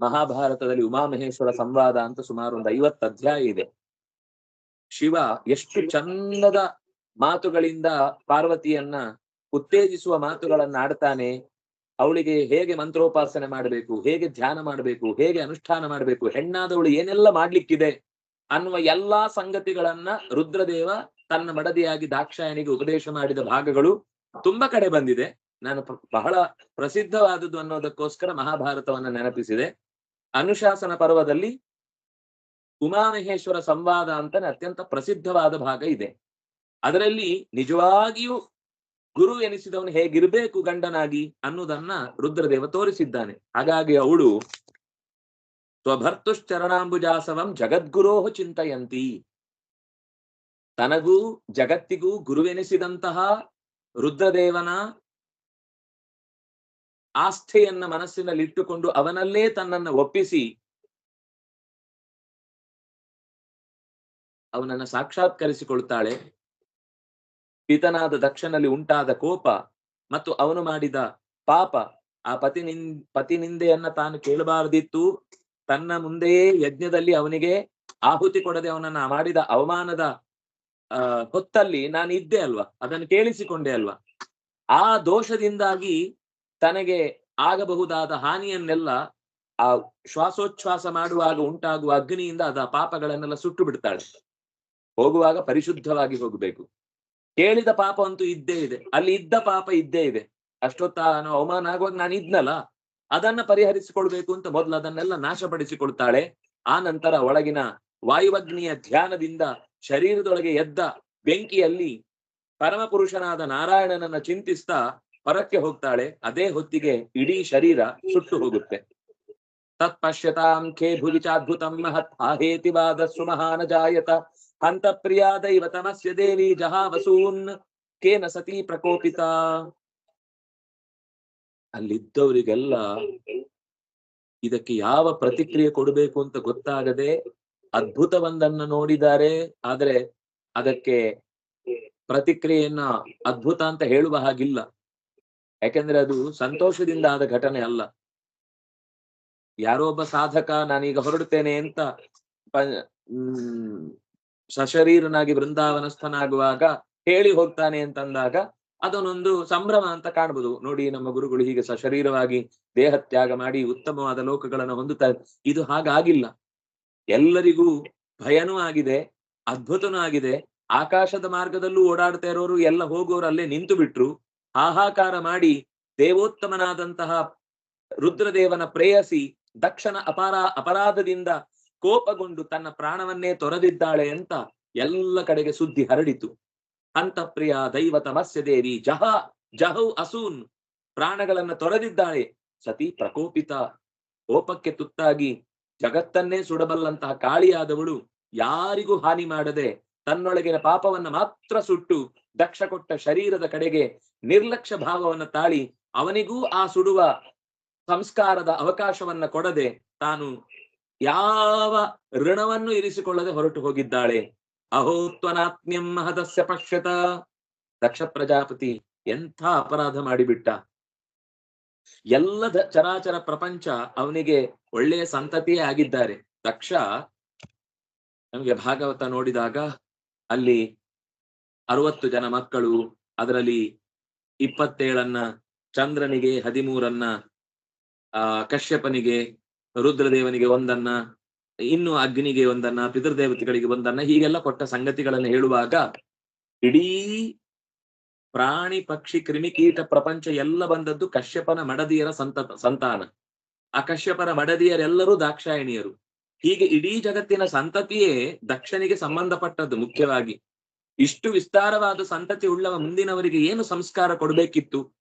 ಮಹಾಭಾರತದಲ್ಲಿ ಉಮಾಮಹೇಶ್ವರ ಸಂವಾದ ಅಂತ ಸುಮಾರು ಒಂದು ಐವತ್ತು ಅಧ್ಯಾಯ ಇದೆ. ಶಿವ ಎಷ್ಟು ಚಂದದ ಮಾತುಗಳಿಂದ ಪಾರ್ವತಿಯನ್ನ ಉತ್ತೇಜಿಸುವ ಮಾತುಗಳನ್ನ ಆಡ್ತಾನೆ ಅವಳಿಗೆ ಹೇಗೆ ಮಂತ್ರೋಪಾಸನೆ ಮಾಡಬೇಕು ಹೇಗೆ ಧ್ಯಾನ ಮಾಡಬೇಕು ಹೇಗೆ ಅನುಷ್ಠಾನ ಮಾಡಬೇಕು ಹೆಣ್ಣಾದವಳು ಏನೆಲ್ಲ ಮಾಡ್ಲಿಕ್ಕಿದೆ ಅನ್ನುವ ಎಲ್ಲಾ ಸಂಗತಿಗಳನ್ನ ರುದ್ರದೇವ ತನ್ನ ಮಡದಿಯಾಗಿ ದಾಕ್ಷಾಯಣಿಗೆ ಉಪದೇಶ ಮಾಡಿದ ಭಾಗಗಳು ತುಂಬಾ ಕಡೆ ಬಂದಿದೆ. ನಾನು ಬಹಳ ಪ್ರಸಿದ್ಧವಾದದ್ದು ಅನ್ನೋದಕ್ಕೋಸ್ಕರ ಮಹಾಭಾರತವನ್ನ ನೆನಪಿಸಿದೆ. ಅನುಶಾಸನ ಪರ್ವದಲ್ಲಿ ಉಮಾಮಹೇಶ್ವರ ಸಂವಾದ ಅಂತಾನೆ ಅತ್ಯಂತ ಪ್ರಸಿದ್ಧವಾದ ಭಾಗ ಇದೆ. ಅದರಲ್ಲಿ ನಿಜವಾಗಿಯೂ ಗುರು ಎನಿಸಿದವನು ಹೇಗಿರ್ಬೇಕು ಗಂಡನಾಗಿ ಅನ್ನುವುದನ್ನ ರುದ್ರದೇವ ತೋರಿಸಿದ್ದಾನೆ. ಹಾಗಾಗಿ ಅವಳು ಸ್ವಭರ್ತುಶ್ಚರಣಾಂಬುಜಾಸವಂ ಜಗದ್ಗುರೋಹ ಚಿಂತಯಂತಿ. ತನಗೂ ಜಗತ್ತಿಗೂ ಗುರುವೆನಿಸಿದಂತಹ ರುದ್ರದೇವನ ಆಸ್ಥೆಯನ್ನ ಮನಸ್ಸಿನಲ್ಲಿಟ್ಟುಕೊಂಡು ಅವನಲ್ಲೇ ತನ್ನನ್ನ ಒಪ್ಪಿಸಿ ಅವನನ್ನ ಸಾಕ್ಷಾತ್ಕರಿಸಿಕೊಳ್ತಾಳೆ ಪಿತನಾದ ದಕ್ಷನಲ್ಲಿ ಉಂಟಾದ ಕೋಪ ಮತ್ತು ಅವನು ಮಾಡಿದ ಪಾಪ ಆ ಪತಿ ನಿನ್ ಪತಿ ನಿಂದೆಯನ್ನ ತಾನು ಕೇಳಬಾರದಿತ್ತು. ತನ್ನ ಮುಂದೆಯೇ ಯಜ್ಞದಲ್ಲಿ ಅವನಿಗೆ ಆಹುತಿ ಕೊಡದೆ ಅವನನ್ನ ಮಾಡಿದ ಅವಮಾನದ, ಆ, ಹೊತ್ತಲ್ಲಿ ನಾನು ಇದ್ದೆ ಅಲ್ವಾ? ಅದನ್ನು ಕೇಳಿಸಿಕೊಂಡೆ ಅಲ್ವಾ? ಆ ದೋಷದಿಂದಾಗಿ ತನಗೆ ಆಗಬಹುದಾದ ಹಾನಿಯನ್ನೆಲ್ಲ ಆ ಶ್ವಾಸೋಚ್ಛ್ವಾಸ ಮಾಡುವಾಗ ಉಂಟಾಗುವ ಅಗ್ನಿಯಿಂದ ಅದ ಪಾಪಗಳನ್ನೆಲ್ಲ ಸುಟ್ಟು ಬಿಡ್ತಾಳೆ. ಹೋಗುವಾಗ ಪರಿಶುದ್ಧವಾಗಿ ಹೋಗಬೇಕು. ಕೇಳಿದ ಪಾಪ ಅಂತೂ ಇದ್ದೇ ಇದೆ. ಅಲ್ಲಿ ಇದ್ದ ಪಾಪ ಇದ್ದೇ ಇದೆ. ಅಷ್ಟೊತ್ತ ನಾನು ಅವಮಾನ ಆಗುವಾಗ ನಾನು ಇದ್ನಲ್ಲ, ಅದನ್ನ ಪರಿಹರಿಸಿಕೊಳ್ಬೇಕು ಅಂತ ಮೊದಲು ಅದನ್ನೆಲ್ಲ ನಾಶಪಡಿಸಿಕೊಳ್ತಾಳೆ. ಆ ನಂತರ ಒಳಗಿನ ವಾಯುವಗ್ನಿಯ ಧ್ಯಾನದಿಂದ ಶರೀರದೊಳಗೆ ಎದ್ದ ಬೆಂಕಿಯಲ್ಲಿ ಪರಮ ಪುರುಷನಾದ ನಾರಾಯಣನನ್ನ ಚಿಂತಿಸ್ತಾ ಪರಕ್ಕೆ ಹೋಗ್ತಾಳೆ. ಅದೇ ಹೊತ್ತಿಗೆ ಇಡೀ ಶರೀರ ಸುಟ್ಟು ಹೋಗುತ್ತೆ. ತತ್ಪಶ್ಯತಾಂ ಖೇ ಮಹತ್ ಆಹೇತಿ ವಾದಸ್ಸು ಜಾಯತ ಹಂತ ಪ್ರಿಯಾ ದೈವ ತಮಸ್ಯ ದೇವಿ ಜಹಾವಸೂನ್, ಕೇನ ಸತಿ ಪ್ರಕೋಪಿತ. ಅಲ್ಲಿದ್ದವರಿಗೆಲ್ಲ ಇದಕ್ಕೆ ಯಾವ ಪ್ರತಿಕ್ರಿಯೆ ಕೊಡಬೇಕು ಅಂತ ಗೊತ್ತಾಗದೆ ಅದ್ಭುತವೊಂದನ್ನ ನೋಡಿದ್ದಾರೆ. ಆದ್ರೆ ಅದಕ್ಕೆ ಪ್ರತಿಕ್ರಿಯೆಯನ್ನ ಅದ್ಭುತ ಅಂತ ಹೇಳುವ ಹಾಗಿಲ್ಲ. ಯಾಕೆಂದ್ರೆ ಅದು ಸಂತೋಷದಿಂದ ಆದ ಘಟನೆ ಅಲ್ಲ. ಯಾರೋ ಒಬ್ಬ ಸಾಧಕ ನಾನೀಗ ಹೊರಡುತ್ತೇನೆ ಅಂತ ಸಶರೀರನಾಗಿ ಬೃಂದಾವನಸ್ಥನಾಗುವಾಗ ಹೇಳಿ ಹೋಗ್ತಾನೆ ಅಂತಂದಾಗ ಅದನ್ನೊಂದು ಸಂಭ್ರಮ ಅಂತ ಕಾಣ್ಬೋದು. ನೋಡಿ, ನಮ್ಮ ಗುರುಗಳು ಹೀಗೆ ಸಶರೀರವಾಗಿ ದೇಹ ತ್ಯಾಗ ಮಾಡಿ ಉತ್ತಮವಾದ ಲೋಕಗಳನ್ನು ಹೊಂದುತ್ತಾರೆ. ಇದು ಹಾಗಾಗಿಲ್ಲ. ಎಲ್ಲರಿಗೂ ಭಯನೂ ಆಗಿದೆ, ಅದ್ಭುತನೂ ಆಗಿದೆ. ಆಕಾಶದ ಮಾರ್ಗದಲ್ಲೂ ಓಡಾಡ್ತಾ ಇರೋರು ಎಲ್ಲ ಹೋಗೋರು ಅಲ್ಲೇ ನಿಂತು ಬಿಟ್ರು ಹಾಹಾಕಾರ ಮಾಡಿ ದೇವೋತ್ತಮನಾದಂತಹ ರುದ್ರದೇವನ ಪ್ರೇಯಸಿ ದಕ್ಷನ ಅಪಾರ, ಅಪರಾಧದಿಂದ ಕೋಪಗೊಂಡು ತನ್ನ ಪ್ರಾಣವನ್ನೇ ತೊರೆದಿದ್ದಾಳೆ ಅಂತ ಎಲ್ಲ ಕಡೆಗೆ ಸುದ್ದಿ ಹರಡಿತು. ಅಂತಪ್ರಿಯ ದೈವ ತಮಸ್ಯ ದೇವಿ, ಜಹ, ಜಹೌ ಅಸೂನ್. ಪ್ರಾಣಗಳನ್ನ ತೊರೆದಿದ್ದಾಳೆ. ಸತಿ ಪ್ರಕೋಪಿತ. ಕೋಪಕ್ಕೆ ತುತ್ತಾಗಿ ಜಗತ್ತನ್ನೇ ಸುಡಬಲ್ಲಂತಹ ಕಾಳಿಯಾದವಳು ಯಾರಿಗೂ ಹಾನಿ ಮಾಡದೆ ತನ್ನೊಳಗಿನ ಪಾಪವನ್ನ ಮಾತ್ರ ಸುಟ್ಟು ದಕ್ಷ ಕೊಟ್ಟ ಶರೀರದ ಕಡೆಗೆ ನಿರ್ಲಕ್ಷ್ಯ ಭಾವವನ್ನ ತಾಳಿ ಅವನಿಗೂ ಆ ಸುಡುವ ಸಂಸ್ಕಾರದ ಅವಕಾಶವನ್ನ ಕೊಡದೆ ತಾನು ಯಾವ ಋಣವನ್ನು ಇರಿಸಿಕೊಳ್ಳದೆ ಹೊರಟು ಹೋಗಿದ್ದಾಳೆ? ಅಹೋತ್ವನಾತ್ಮ್ಯಂ ಮಹದಸ್ಯ ಪಕ್ಷತ ದಕ್ಷ ಪ್ರಜಾಪತಿ, ಎಂಥ ಅಪರಾಧ ಮಾಡಿಬಿಟ್ಟ? ಎಲ್ಲ ಚರಾಚರ ಪ್ರಪಂಚ ಅವನಿಗೆ ಒಳ್ಳೆಯ ಸಂತತಿಯೇ ಆಗಿದ್ದಾರೆ. ದಕ್ಷ ನಮಗೆ ಭಾಗವತ ನೋಡಿದಾಗ ಅಲ್ಲಿ ಅರವತ್ತು ಜನ ಮಕ್ಕಳು, ಅದರಲ್ಲಿ ಇಪ್ಪತ್ತೇಳನ್ನ ಚಂದ್ರನಿಗೆ, ಹದಿಮೂರನ್ನ, ಆ, ಕಶ್ಯಪನಿಗೆ ರುದ್ರದೇವನಿಗೆ ಒಂದನ್ನ, ಇನ್ನು ಅಗ್ನಿಗೆ ಒಂದನ್ನ, ಪಿತೃದೇವತೆಗಳಿಗೆ ಒಂದನ್ನ, ಹೀಗೆಲ್ಲ ಕೊಟ್ಟ ಸಂಗತಿಗಳನ್ನು ಹೇಳುವಾಗ ಇಡೀ ಪ್ರಾಣಿ, ಪಕ್ಷಿ ಕ್ರಿಮಿಕೀಟ ಪ್ರಪಂಚ ಎಲ್ಲ ಬಂದದ್ದು ಕಶ್ಯಪನ ಮಡದಿಯರ ಸಂತತ ಸಂತಾನ. ಆ ಕಶ್ಯಪನ ಮಡದಿಯರೆಲ್ಲರೂ ದಾಕ್ಷಾಯಣಿಯರು. ಹೀಗೆ ಇಡೀ ಜಗತ್ತಿನ ಸಂತತಿಯೇ ದಕ್ಷನಿಗೆ ಸಂಬಂಧಪಟ್ಟದ್ದು ಮುಖ್ಯವಾಗಿ. ಇಷ್ಟು ವಿಸ್ತಾರವಾದ ಸಂತತಿ ಉಳ್ಳವ ಮುಂದಿನವರಿಗೆ ಏನು ಸಂಸ್ಕಾರ ಕೊಡಬೇಕಿತ್ತು?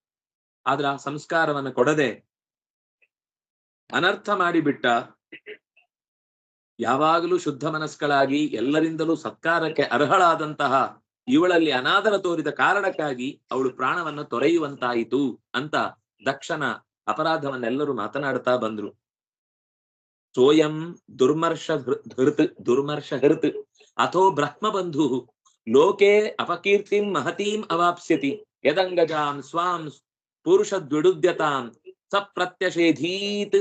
ಆದ್ರೆ ಆ ಸಂಸ್ಕಾರವನ್ನು ಕೊಡದೆ ಅನರ್ಥ ಮಾಡಿಬಿಟ್ಟ ಯಾವಾಗಲೂ ಶುದ್ಧ ಮನಸ್ಕಳಾಗಿ ಎಲ್ಲರಿಂದಲೂ ಸತ್ಕಾರಕ್ಕೆ ಅರ್ಹಳಾದಂತಹ ಇವಳಲ್ಲಿ ಅನಾದರ ತೋರಿದ ಕಾರಣಕ್ಕಾಗಿ ಅವಳು ಪ್ರಾಣವನ್ನು ತೊರೆಯುವಂತಾಯಿತು ಅಂತ ದಕ್ಷನ ಅಪರಾಧವನ್ನೆಲ್ಲರೂ ಮಾತನಾಡ್ತಾ ಬಂದ್ರು. ಸೋಯಂ ದುರ್ಮರ್ಷ ಹೃತ್ ದುರ್ಮರ್ಷ ಹೃತ್, ಅಥೋ ಬ್ರಹ್ಮಬಂಧು, ಲೋಕೆ ಅಪಕೀರ್ತಿಂ ಮಹತೀಂ ಅವಾಪ್ಸ್ಯತಿ, ಯದಂಗಜಾಂ ಸ್ವಾಂ ಪುರುಷದ್ವಿಡುದ್ಯತಾಂ ಸ ಪ್ರತ್ಯಷೇಧೀತ್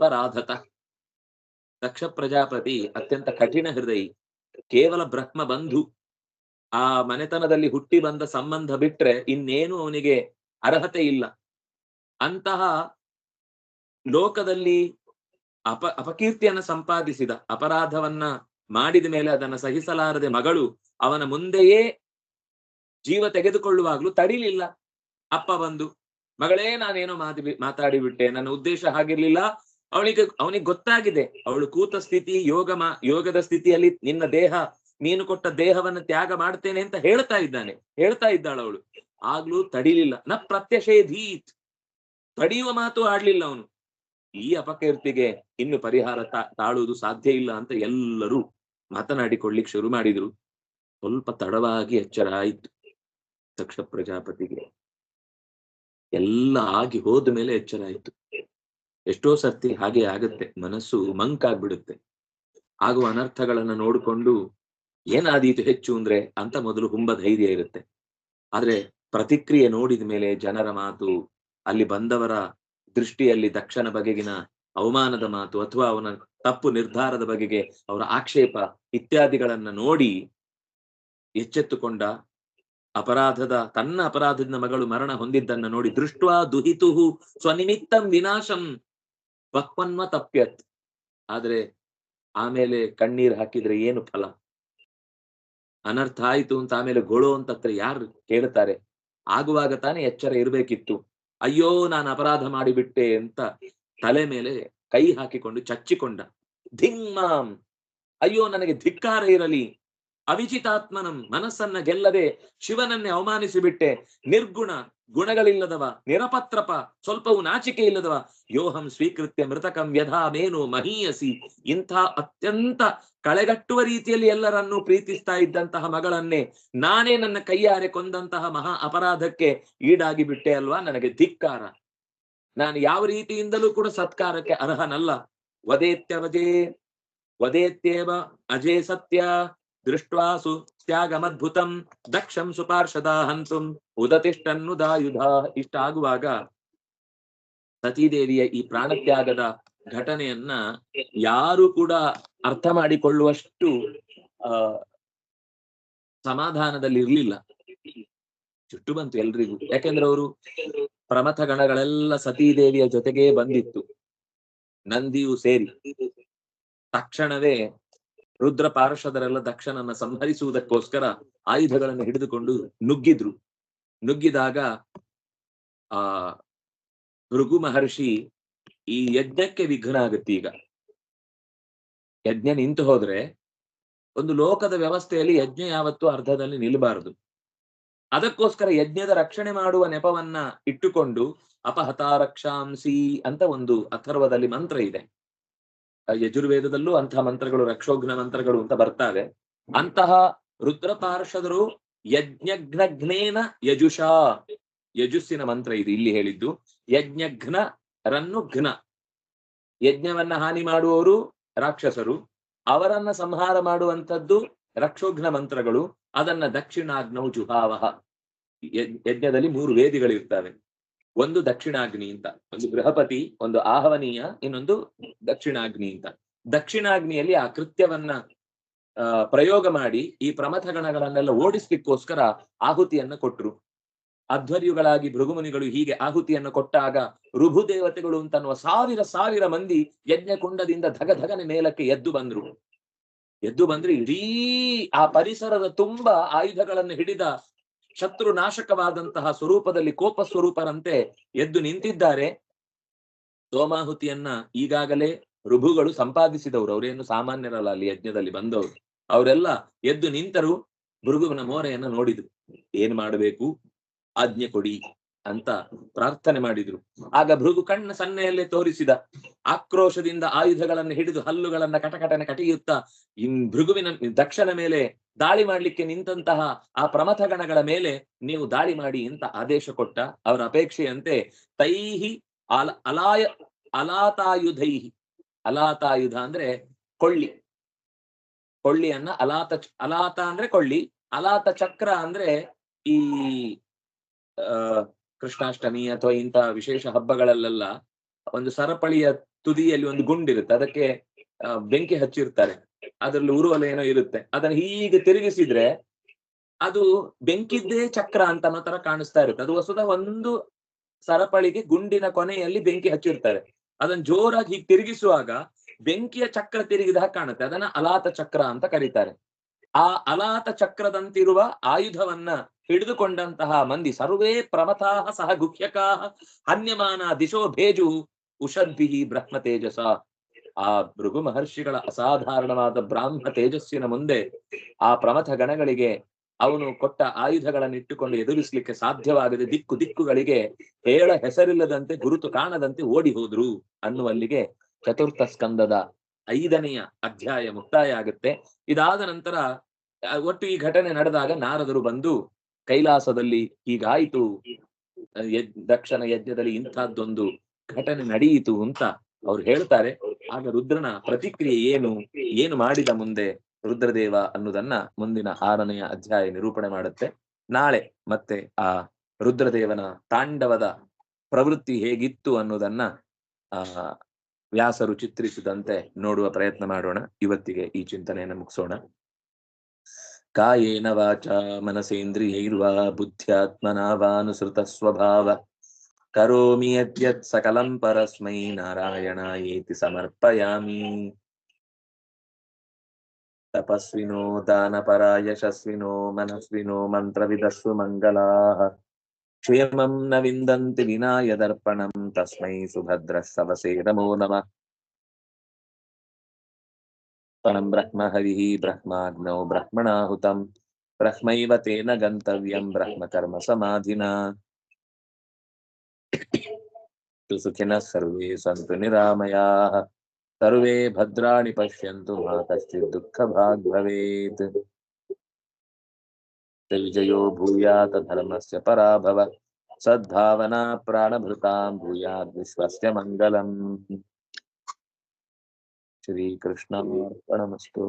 ಪರಾಧತ ದಕ್ಷ ಪ್ರಜಾಪತಿ, ಅತ್ಯಂತ ಕಠಿಣ ಹೃದಯಿ, ಕೇವಲ ಬ್ರಹ್ಮ ಬಂಧು. ಆ ಮನೆತನದಲ್ಲಿ ಹುಟ್ಟಿ ಬಂದ ಸಂಬಂಧ ಬಿಟ್ರೆ ಇನ್ನೇನು ಅವನಿಗೆ ಅರ್ಹತೆ ಇಲ್ಲ. ಅಂತಹ ಲೋಕದಲ್ಲಿ ಅಪ, ಅಪಕೀರ್ತಿಯನ್ನ ಸಂಪಾದಿಸಿದ, ಅಪರಾಧವನ್ನ ಮಾಡಿದ ಮೇಲೆ ಅದನ್ನ ಸಹಿಸಲಾರದೆ ಮಗಳು ಅವನ ಮುಂದೆಯೇ ಜೀವ ತೆಗೆದುಕೊಳ್ಳುವಾಗ್ಲೂ ತಡಿಲಿಲ್ಲ. ಅಪ್ಪ ಬಂದು ಮಗಳೇ, ನಾನೇನೋ ಮಾತಿ, ಮಾತಾಡಿ ಬಿಟ್ಟೆ, ನನ್ನ ಉದ್ದೇಶ ಹಾಗಿರ್ಲಿಲ್ಲ. ಅವಳಿಗೆ, ಅವನಿಗೆ ಗೊತ್ತಾಗಿದೆ, ಅವಳು ಕೂತ ಸ್ಥಿತಿ, ಯೋಗ ಯೋಗದ ಸ್ಥಿತಿಯಲ್ಲಿ ನಿನ್ನ ದೇಹ, ನೀನು ಕೊಟ್ಟ ದೇಹವನ್ನು ತ್ಯಾಗ ಮಾಡ್ತೇನೆ ಅಂತ ಹೇಳ್ತಾ ಇದ್ದಾನೆ, ಹೇಳ್ತಾ ಇದ್ದಾಳು ಅವಳು. ಆಗ್ಲೂ ತಡಿಲಿಲ್ಲ. ನ ಪ್ರತ್ಯಷೇಧೀತ್. ತಡೆಯುವ ಮಾತು ಆಡ್ಲಿಲ್ಲ ಅವನು. ಈ ಅಪಕೀರ್ತಿಗೆ ಇನ್ನು ಪರಿಹಾರ ತಾಳುವುದು ಸಾಧ್ಯ ಇಲ್ಲ ಅಂತ ಎಲ್ಲರೂ ಮಾತನಾಡಿಕೊಳ್ಳಿಕ್ ಶುರು ಮಾಡಿದ್ರು. ಸ್ವಲ್ಪ ತಡವಾಗಿ ಎಚ್ಚರ ಆಯ್ತು. ದಕ್ಷ ಪ್ರಜಾಪತಿಗೆ ಎಲ್ಲ ಆಗಿ ಹೋದ ಮೇಲೆ ಎಚ್ಚರ ಆಯ್ತು. ಎಷ್ಟೋ ಸರ್ತಿ ಹಾಗೆ ಆಗುತ್ತೆ. ಮನಸ್ಸು ಮಂಕಾಗ್ಬಿಡುತ್ತೆ ಆಗುವ ಅನರ್ಥಗಳನ್ನ ನೋಡಿಕೊಂಡು ಏನಾದೀತು ಹೆಚ್ಚು ಅಂದ್ರೆ ಅಂತ ಮೊದಲು ಹುಂಬ ಧೈರ್ಯ ಇರುತ್ತೆ. ಆದ್ರೆ ಪ್ರತಿಕ್ರಿಯೆ ನೋಡಿದ ಮೇಲೆ ಜನರ ಮಾತು, ಅಲ್ಲಿ ಬಂದವರ ದೃಷ್ಟಿಯಲ್ಲಿ ದಕ್ಷನ ಬಗೆಗಿನ ಅವಮಾನದ ಮಾತು ಅಥವಾ ಅವನ ತಪ್ಪು ನಿರ್ಧಾರದ ಬಗೆಗೆ ಅವರ ಆಕ್ಷೇಪ ಇತ್ಯಾದಿಗಳನ್ನ ನೋಡಿ ಎಚ್ಚೆತ್ತುಕೊಂಡ ಅಪರಾಧದ, ತನ್ನ ಅಪರಾಧದಿಂದ ಮಗಳು ಮರಣ ಹೊಂದಿದ್ದನ್ನ ನೋಡಿ ದೃಷ್ಟ್ವಾ ದುಹಿತುಹು ಸ್ವನಿಮಿತ್ತಂ ವಿನಾಶಂ ಬಕ್ವನ್ವ ತಪ್ಯತ್ ಆದ್ರೆ ಆಮೇಲೆ ಕಣ್ಣೀರ್ ಹಾಕಿದ್ರೆ ಏನು ಫಲ? ಅನರ್ಥ ಆಯ್ತು ಅಂತ ಆಮೇಲೆ ಗೊಳು ಅಂತ ಹತ್ರ ಯಾರು ಕೇಳ್ತಾರೆ? ಆಗುವಾಗ ತಾನೇ ಎಚ್ಚರ ಇರಬೇಕಿತ್ತು. ಅಯ್ಯೋ, ನಾನು ಅಪರಾಧ ಮಾಡಿಬಿಟ್ಟೆ ಅಂತ ತಲೆ ಮೇಲೆ ಕೈ ಹಾಕಿಕೊಂಡು ಚಚ್ಚಿಕೊಂಡ. ಧಿಂಗ್ಮಾಂ ಅಯ್ಯೋ, ನನಗೆ ಧಿಕ್ಕಾರ ಇರಲಿ. ಅವಿಚಿತಾತ್ಮನಂ ಮನಸ್ಸನ್ನ ಗೆಲ್ಲದೆ ಶಿವನನ್ನೇ ಅವಮಾನಿಸಿ ಬಿಟ್ಟೆ ನಿರ್ಗುಣ ಗುಣಗಳಿಲ್ಲದವ, ನಿರಪತ್ರಪ, ಸ್ವಲ್ಪವೂ ನಾಚಿಕೆ ಇಲ್ಲದವ. ಯೋಹಂ ಸ್ವೀಕೃತ್ಯ ಮೃತಕಂ ವ್ಯಧಾ ಮೇನು ಮಹೀಯಸಿ. ಇಂಥ ಅತ್ಯಂತ ಕಳೆಗಟ್ಟುವ ರೀತಿಯಲ್ಲಿ ಎಲ್ಲರನ್ನೂ ಪ್ರೀತಿಸ್ತಾ ಇದ್ದಂತಹ ಮಗಳನ್ನೇ ನಾನೇ ನನ್ನ ಕೈಯಾರೆ ಕೊಂದಂತಹ ಮಹಾ ಅಪರಾಧಕ್ಕೆ ಈಡಾಗಿ ಬಿಟ್ಟೆ ಅಲ್ವಾ? ನನಗೆ ಧಿಕ್ಕಾರ. ನಾನು ಯಾವ ರೀತಿಯಿಂದಲೂ ಕೂಡ ಸತ್ಕಾರಕ್ಕೆ ಅರ್ಹನಲ್ಲ. ವದೇತ್ಯವಜೇ, ವದೇತ್ಯೇವ, ಅಜೇ ಸತ್ಯ ದೃಷ್ಟ್ವಾ ಸು ತ್ಯಾಗಮದ್ಭುತಂ ದಕ್ಷಂ ಸುಪಾರ್ಷದ ಹಂತುಂ ಉದತಿಷ್ಟನ್ನುದಾಯುಧ ಇಷ್ಟ ಆಗುವಾಗ ಸತೀದೇವಿಯ ಈ ಪ್ರಾಣತ್ಯಾಗದ ಘಟನೆಯನ್ನ ಯಾರು ಕೂಡ ಅರ್ಥ ಮಾಡಿಕೊಳ್ಳುವಷ್ಟು, ಆ ಸಮಾಧಾನದಲ್ಲಿ ಇರ್ಲಿಲ್ಲ ಚುಟ್ಟು ಬಂತು ಎಲ್ರಿಗೂ. ಯಾಕೆಂದ್ರೆ ಅವರು ಪ್ರಮಥ ಗಣಗಳೆಲ್ಲ ಸತೀದೇವಿಯ ಜೊತೆಗೇ ಬಂದಿತ್ತು. ನಂದಿಯು ಸೇರಿ. ತಕ್ಷಣವೇ ರುದ್ರ ಪಾರ್ಷದರೆಲ್ಲ ದಕ್ಷನನ್ನ ಸಂಹರಿಸುವುದಕ್ಕೋಸ್ಕರ ಆಯುಧಗಳನ್ನು ಹಿಡಿದುಕೊಂಡು ನುಗ್ಗಿದ್ರು. ನುಗ್ಗಿದಾಗ, ಆ, ಭೃಗು ಮಹರ್ಷಿ ಈ ಯಜ್ಞಕ್ಕೆ ವಿಘ್ನ ಆಗುತ್ತೆ ಈಗ. ಯಜ್ಞ ನಿಂತು ಹೋದ್ರೆ ಒಂದು ಲೋಕದ ವ್ಯವಸ್ಥೆಯಲ್ಲಿ ಯಜ್ಞ ಯಾವತ್ತೂ ಅರ್ಧದಲ್ಲಿ ನಿಲ್ಲಬಾರದು ಅದಕ್ಕೋಸ್ಕರ ಯಜ್ಞದ ರಕ್ಷಣೆ ಮಾಡುವ ನೆಪವನ್ನ ಇಟ್ಟುಕೊಂಡು ಅಪಹತಾರಕ್ಷಾಂಸಿ ಅಂತ ಒಂದು ಅಥರ್ವದಲ್ಲಿ ಮಂತ್ರ ಇದೆ. ಯಜುರ್ವೇದದಲ್ಲೂ ಅಂತಹ ಮಂತ್ರಗಳು, ರಕ್ಷೋಘ್ನ ಮಂತ್ರಗಳು ಅಂತ ಬರ್ತಾವೆ. ಅಂತಹ ರುದ್ರ ಪಾರ್ಷದರು ಯಜ್ಞಘ್ನಘ್ನೇನ ಯಜುಷಾ, ಯಜುಸ್ಸಿನ ಮಂತ್ರ ಇದು ಇಲ್ಲಿ ಹೇಳಿದ್ದು. ಯಜ್ಞಘ್ನ ರನ್ನು ಘ್ನ, ಯಜ್ಞವನ್ನ ಹಾನಿ ಮಾಡುವವರು ರಾಕ್ಷಸರು. ಅವರನ್ನ ಸಂಹಾರ ಮಾಡುವಂಥದ್ದು ರಕ್ಷೋಘ್ನ ಮಂತ್ರಗಳು. ಅದನ್ನ ದಕ್ಷಿಣಾಗ್ನೌ ಜುಹಾವಹ. ಯಜ್- ಯಜ್ಞದಲ್ಲಿ ಮೂರು ವೇದಿಗಳಿರ್ತವೆ. ಒಂದು ದಕ್ಷಿಣಾಗ್ನಿ ಅಂತ, ಒಂದು ಗೃಹಪತಿ ಒಂದು ಆಹ್ವನೀಯ, ಇನ್ನೊಂದು ದಕ್ಷಿಣಾಗ್ನಿ ಅಂತ. ದಕ್ಷಿಣಾಗ್ನಿಯಲ್ಲಿ ಆ ಕೃತ್ಯವನ್ನ ಪ್ರಯೋಗ ಮಾಡಿ, ಈ ಪ್ರಮಥ ಗಣಗಳನ್ನೆಲ್ಲ ಓಡಿಸ್ಲಿಕ್ಕೋಸ್ಕರ ಆಹುತಿಯನ್ನ ಕೊಟ್ರು. ಅಧ್ವರ್ಯುಗಳಾಗಿ ಭೃಗುಮುನಿಗಳು ಹೀಗೆ ಆಹುತಿಯನ್ನು ಕೊಟ್ಟಾಗ ರುಭು ದೇವತೆಗಳು ಅಂತನ್ನುವ ಸಾವಿರ ಸಾವಿರ ಮಂದಿ ಯಜ್ಞಕುಂಡದಿಂದ ಧಗ ಧಗನೆ ಮೇಲಕ್ಕೆ ಎದ್ದು ಬಂದ್ರು. ಎದ್ದು ಬಂದ್ರೆ ಇಡೀ ಆ ಪರಿಸರದ ತುಂಬಾ ಆಯುಧಗಳನ್ನು ಹಿಡಿದ ಶತ್ರು ನಾಶಕವಾದಂತಹ ಸ್ವರೂಪದಲ್ಲಿ ಕೋಪ ಸ್ವರೂಪರಂತೆ ಎದ್ದು ನಿಂತಿದ್ದಾರೆ. ಸೋಮಾಹುತಿಯನ್ನ ಈಗಾಗಲೇ ಋಭುಗಳು ಸಂಪಾದಿಸಿದವರು. ಅವರೇನು ಸಾಮಾನ್ಯರಲ್ಲ ಅಲ್ಲಿ ಯಜ್ಞದಲ್ಲಿ ಬಂದವರು. ಅವರೆಲ್ಲ ಎದ್ದು ನಿಂತರು ಭೃಗುವಿನ ಮೋರೆಯನ್ನ ನೋಡಿದ್ರು. ಏನ್ ಮಾಡಬೇಕು? ಆಜ್ಞೆ ಕೊಡಿ. ಅಂತ ಪ್ರಾರ್ಥನೆ ಮಾಡಿದ್ರು. ಆಗ ಭೃಗು ಕಣ್ಣ ಸನ್ನೆಯಲ್ಲೇ ತೋರಿಸಿದ ಆಕ್ರೋಶದಿಂದ ಆಯುಧಗಳನ್ನು ಹಿಡಿದು ಹಲ್ಲುಗಳನ್ನ ಕಟಕಟನೆ ಕಟಿಯುತ್ತಾ, ಇನ್ ಭೃಗುವಿನ ದಕ್ಷನ ಮೇಲೆ ದಾಳಿ ಮಾಡ್ಲಿಕ್ಕೆ ನಿಂತಹ ಆ ಪ್ರಮಥಗಣಗಳ ಮೇಲೆ ನೀವು ದಾಳಿ ಮಾಡಿ ಅಂತ ಆದೇಶ ಕೊಟ್ಟ ಅವರ ಅಪೇಕ್ಷೆಯಂತೆ ತೈಹಿ ಅಲ ಅಲಾಯ ಅಲಾತಾಯುಧೈಹಿ. ಅಲಾತಾಯುಧ ಅಂದ್ರೆ ಕೊಳ್ಳಿ. ಕೊಳ್ಳಿಯನ್ನ ಅಲಾತ ಅಲಾತ ಅಂದ್ರೆ ಕೊಳ್ಳಿ, ಅಲಾತ ಚಕ್ರ ಅಂದ್ರೆ ಈ, ಆ ಕೃಷ್ಣಾಷ್ಟಮಿ ಅಥವಾ ಇಂತಹ ವಿಶೇಷ ಹಬ್ಬಗಳಲ್ಲೆಲ್ಲ ಒಂದು ಸರಪಳಿಯ ತುದಿಯಲ್ಲಿ ಒಂದು ಗುಂಡಿರುತ್ತೆ. ಅದಕ್ಕೆ ಬೆಂಕಿ ಹಚ್ಚಿರ್ತಾರೆ. ಅದರಲ್ಲಿ ಉರುವಲ ಏನೋ ಇರುತ್ತೆ. ಅದನ್ನ ಹೀಗೆ ತಿರುಗಿಸಿದ್ರೆ ಅದು ಬೆಂಕಿದ್ದೇ ಚಕ್ರ ಅಂತ ಅನ್ನೋ ತರ ಕಾಣಿಸ್ತಾ ಇರುತ್ತೆ. ಅದು ಹೊಸದ ಒಂದು ಸರಪಳಿಗೆ ಗುಂಡಿನ ಕೊನೆಯಲ್ಲಿ ಬೆಂಕಿ ಹಚ್ಚಿರ್ತಾರೆ. ಅದನ್ನ ಜೋರಾಗಿ ಹೀಗೆ ತಿರುಗಿಸುವಾಗ ಬೆಂಕಿಯ ಚಕ್ರ ತಿರುಗಿದ ಹಾಗೆ ಕಾಣುತ್ತೆ. ಅದನ್ನ ಅಲಾತ ಚಕ್ರ ಅಂತ ಕರೀತಾರೆ. ಆ ಅಲಾತ ಚಕ್ರದಂತಿರುವ ಆಯುಧವನ್ನ ಹಿಡಿದುಕೊಂಡಂತಹ ಮಂದಿ ಸರ್ವೇ ಪ್ರಮಥಾಹ ಸಹ ಗುಹ್ಯಕಾ ಹನ್ಯಮಾನ ದಿಶೋ ಭೇಜು ಉಷದ್ಭಿಹಿ ಬ್ರಹ್ಮ ತೇಜಸ. ಆ ಭೃಗು ಮಹರ್ಷಿಗಳ ಅಸಾಧಾರಣವಾದ ಬ್ರಾಹ್ಮ ತೇಜಸ್ಸಿನ ಮುಂದೆ ಆ ಪ್ರಮಥ ಗಣಗಳಿಗೆ ಅವನು ಕೊಟ್ಟ ಆಯುಧಗಳನ್ನು ಇಟ್ಟುಕೊಂಡು ಎದುರಿಸಲಿಕ್ಕೆ ಸಾಧ್ಯವಾಗದೆ ದಿಕ್ಕು ದಿಕ್ಕುಗಳಿಗೆ ಹೇಳ ಹೆಸರಿಲ್ಲದಂತೆ ಗುರುತು ಕಾಣದಂತೆ ಓಡಿ ಹೋದ್ರು ಅನ್ನುವಲ್ಲಿಗೆ ಚತುರ್ಥ ಸ್ಕಂದದ ಐದನೆಯ ಅಧ್ಯಾಯ ಮುಕ್ತಾಯ ಆಗುತ್ತೆ. ಇದಾದ ನಂತರ ಒಟ್ಟು ಈ ಘಟನೆ ನಡೆದಾಗ ನಾರದರು ಬಂದು ಕೈಲಾಸದಲ್ಲಿ ಹೀಗಾಯಿತು. ದಕ್ಷನ ಯಜ್ಞದಲ್ಲಿ ಇಂಥದ್ದೊಂದು ಘಟನೆ ನಡೆಯಿತು ಅಂತ ಅವ್ರು ಹೇಳ್ತಾರೆ. ಆಗ ರುದ್ರನ ಪ್ರತಿಕ್ರಿಯೆ ಏನು? ಏನು ಮಾಡಿದ ಮುಂದೆ ರುದ್ರದೇವ ಅನ್ನೋದನ್ನ ಮುಂದಿನ ಆರನೆಯ ಅಧ್ಯಾಯ ನಿರೂಪಣೆ ಮಾಡುತ್ತೆ. ನಾಳೆ ಮತ್ತೆ ಆ ರುದ್ರದೇವನ ತಾಂಡವದ ಪ್ರವೃತ್ತಿ ಹೇಗಿತ್ತು ಅನ್ನೋದನ್ನ, ಆ, ವ್ಯಾಸರು ಚಿತ್ರಿಸಿದಂತೆ ನೋಡುವ ಪ್ರಯತ್ನ ಮಾಡೋಣ. ಇವತ್ತಿಗೆ ಈ ಚಿಂತನೆಯನ್ನು ಮುಗಿಸೋಣ. కాయన వాచ మనసేంద్రియైర్వా బుద్ధ్యాత్మనా వానుసృత స్వభావ కరోమి అద్యత్ సకలం పరస్మై నారాయణ ఏతి సమర్పయామి. తపస్వినో దానపరాయశస్వినో మనస్వినో మంత్రవిదస్సు మంగళా. క్షేమం నవిందంతి विन्दन्ति विनायदर्पणं तस्मै सुभद्रः सवसे नमो नमः परं ब्रह्म हरिः ब्रह्माग्नौ ब्रह्मणाहुतं ब्रह्मैव तेन गन्तव्यं ब्रह्मकर्मसमाधिना। सुखिनः सर्वे सन्तु निरामयाः। सर्वे भद्राणि पश्यन्तु मा कश्चित् दुःखभाग् भवेत्। विजयो भूयात् धर्मस्य पराभव। सद्भावना प्राणभृतां भूयाद् विश्वस्य मङ्गलम्। श्रीकृष्णार्पणमस्तु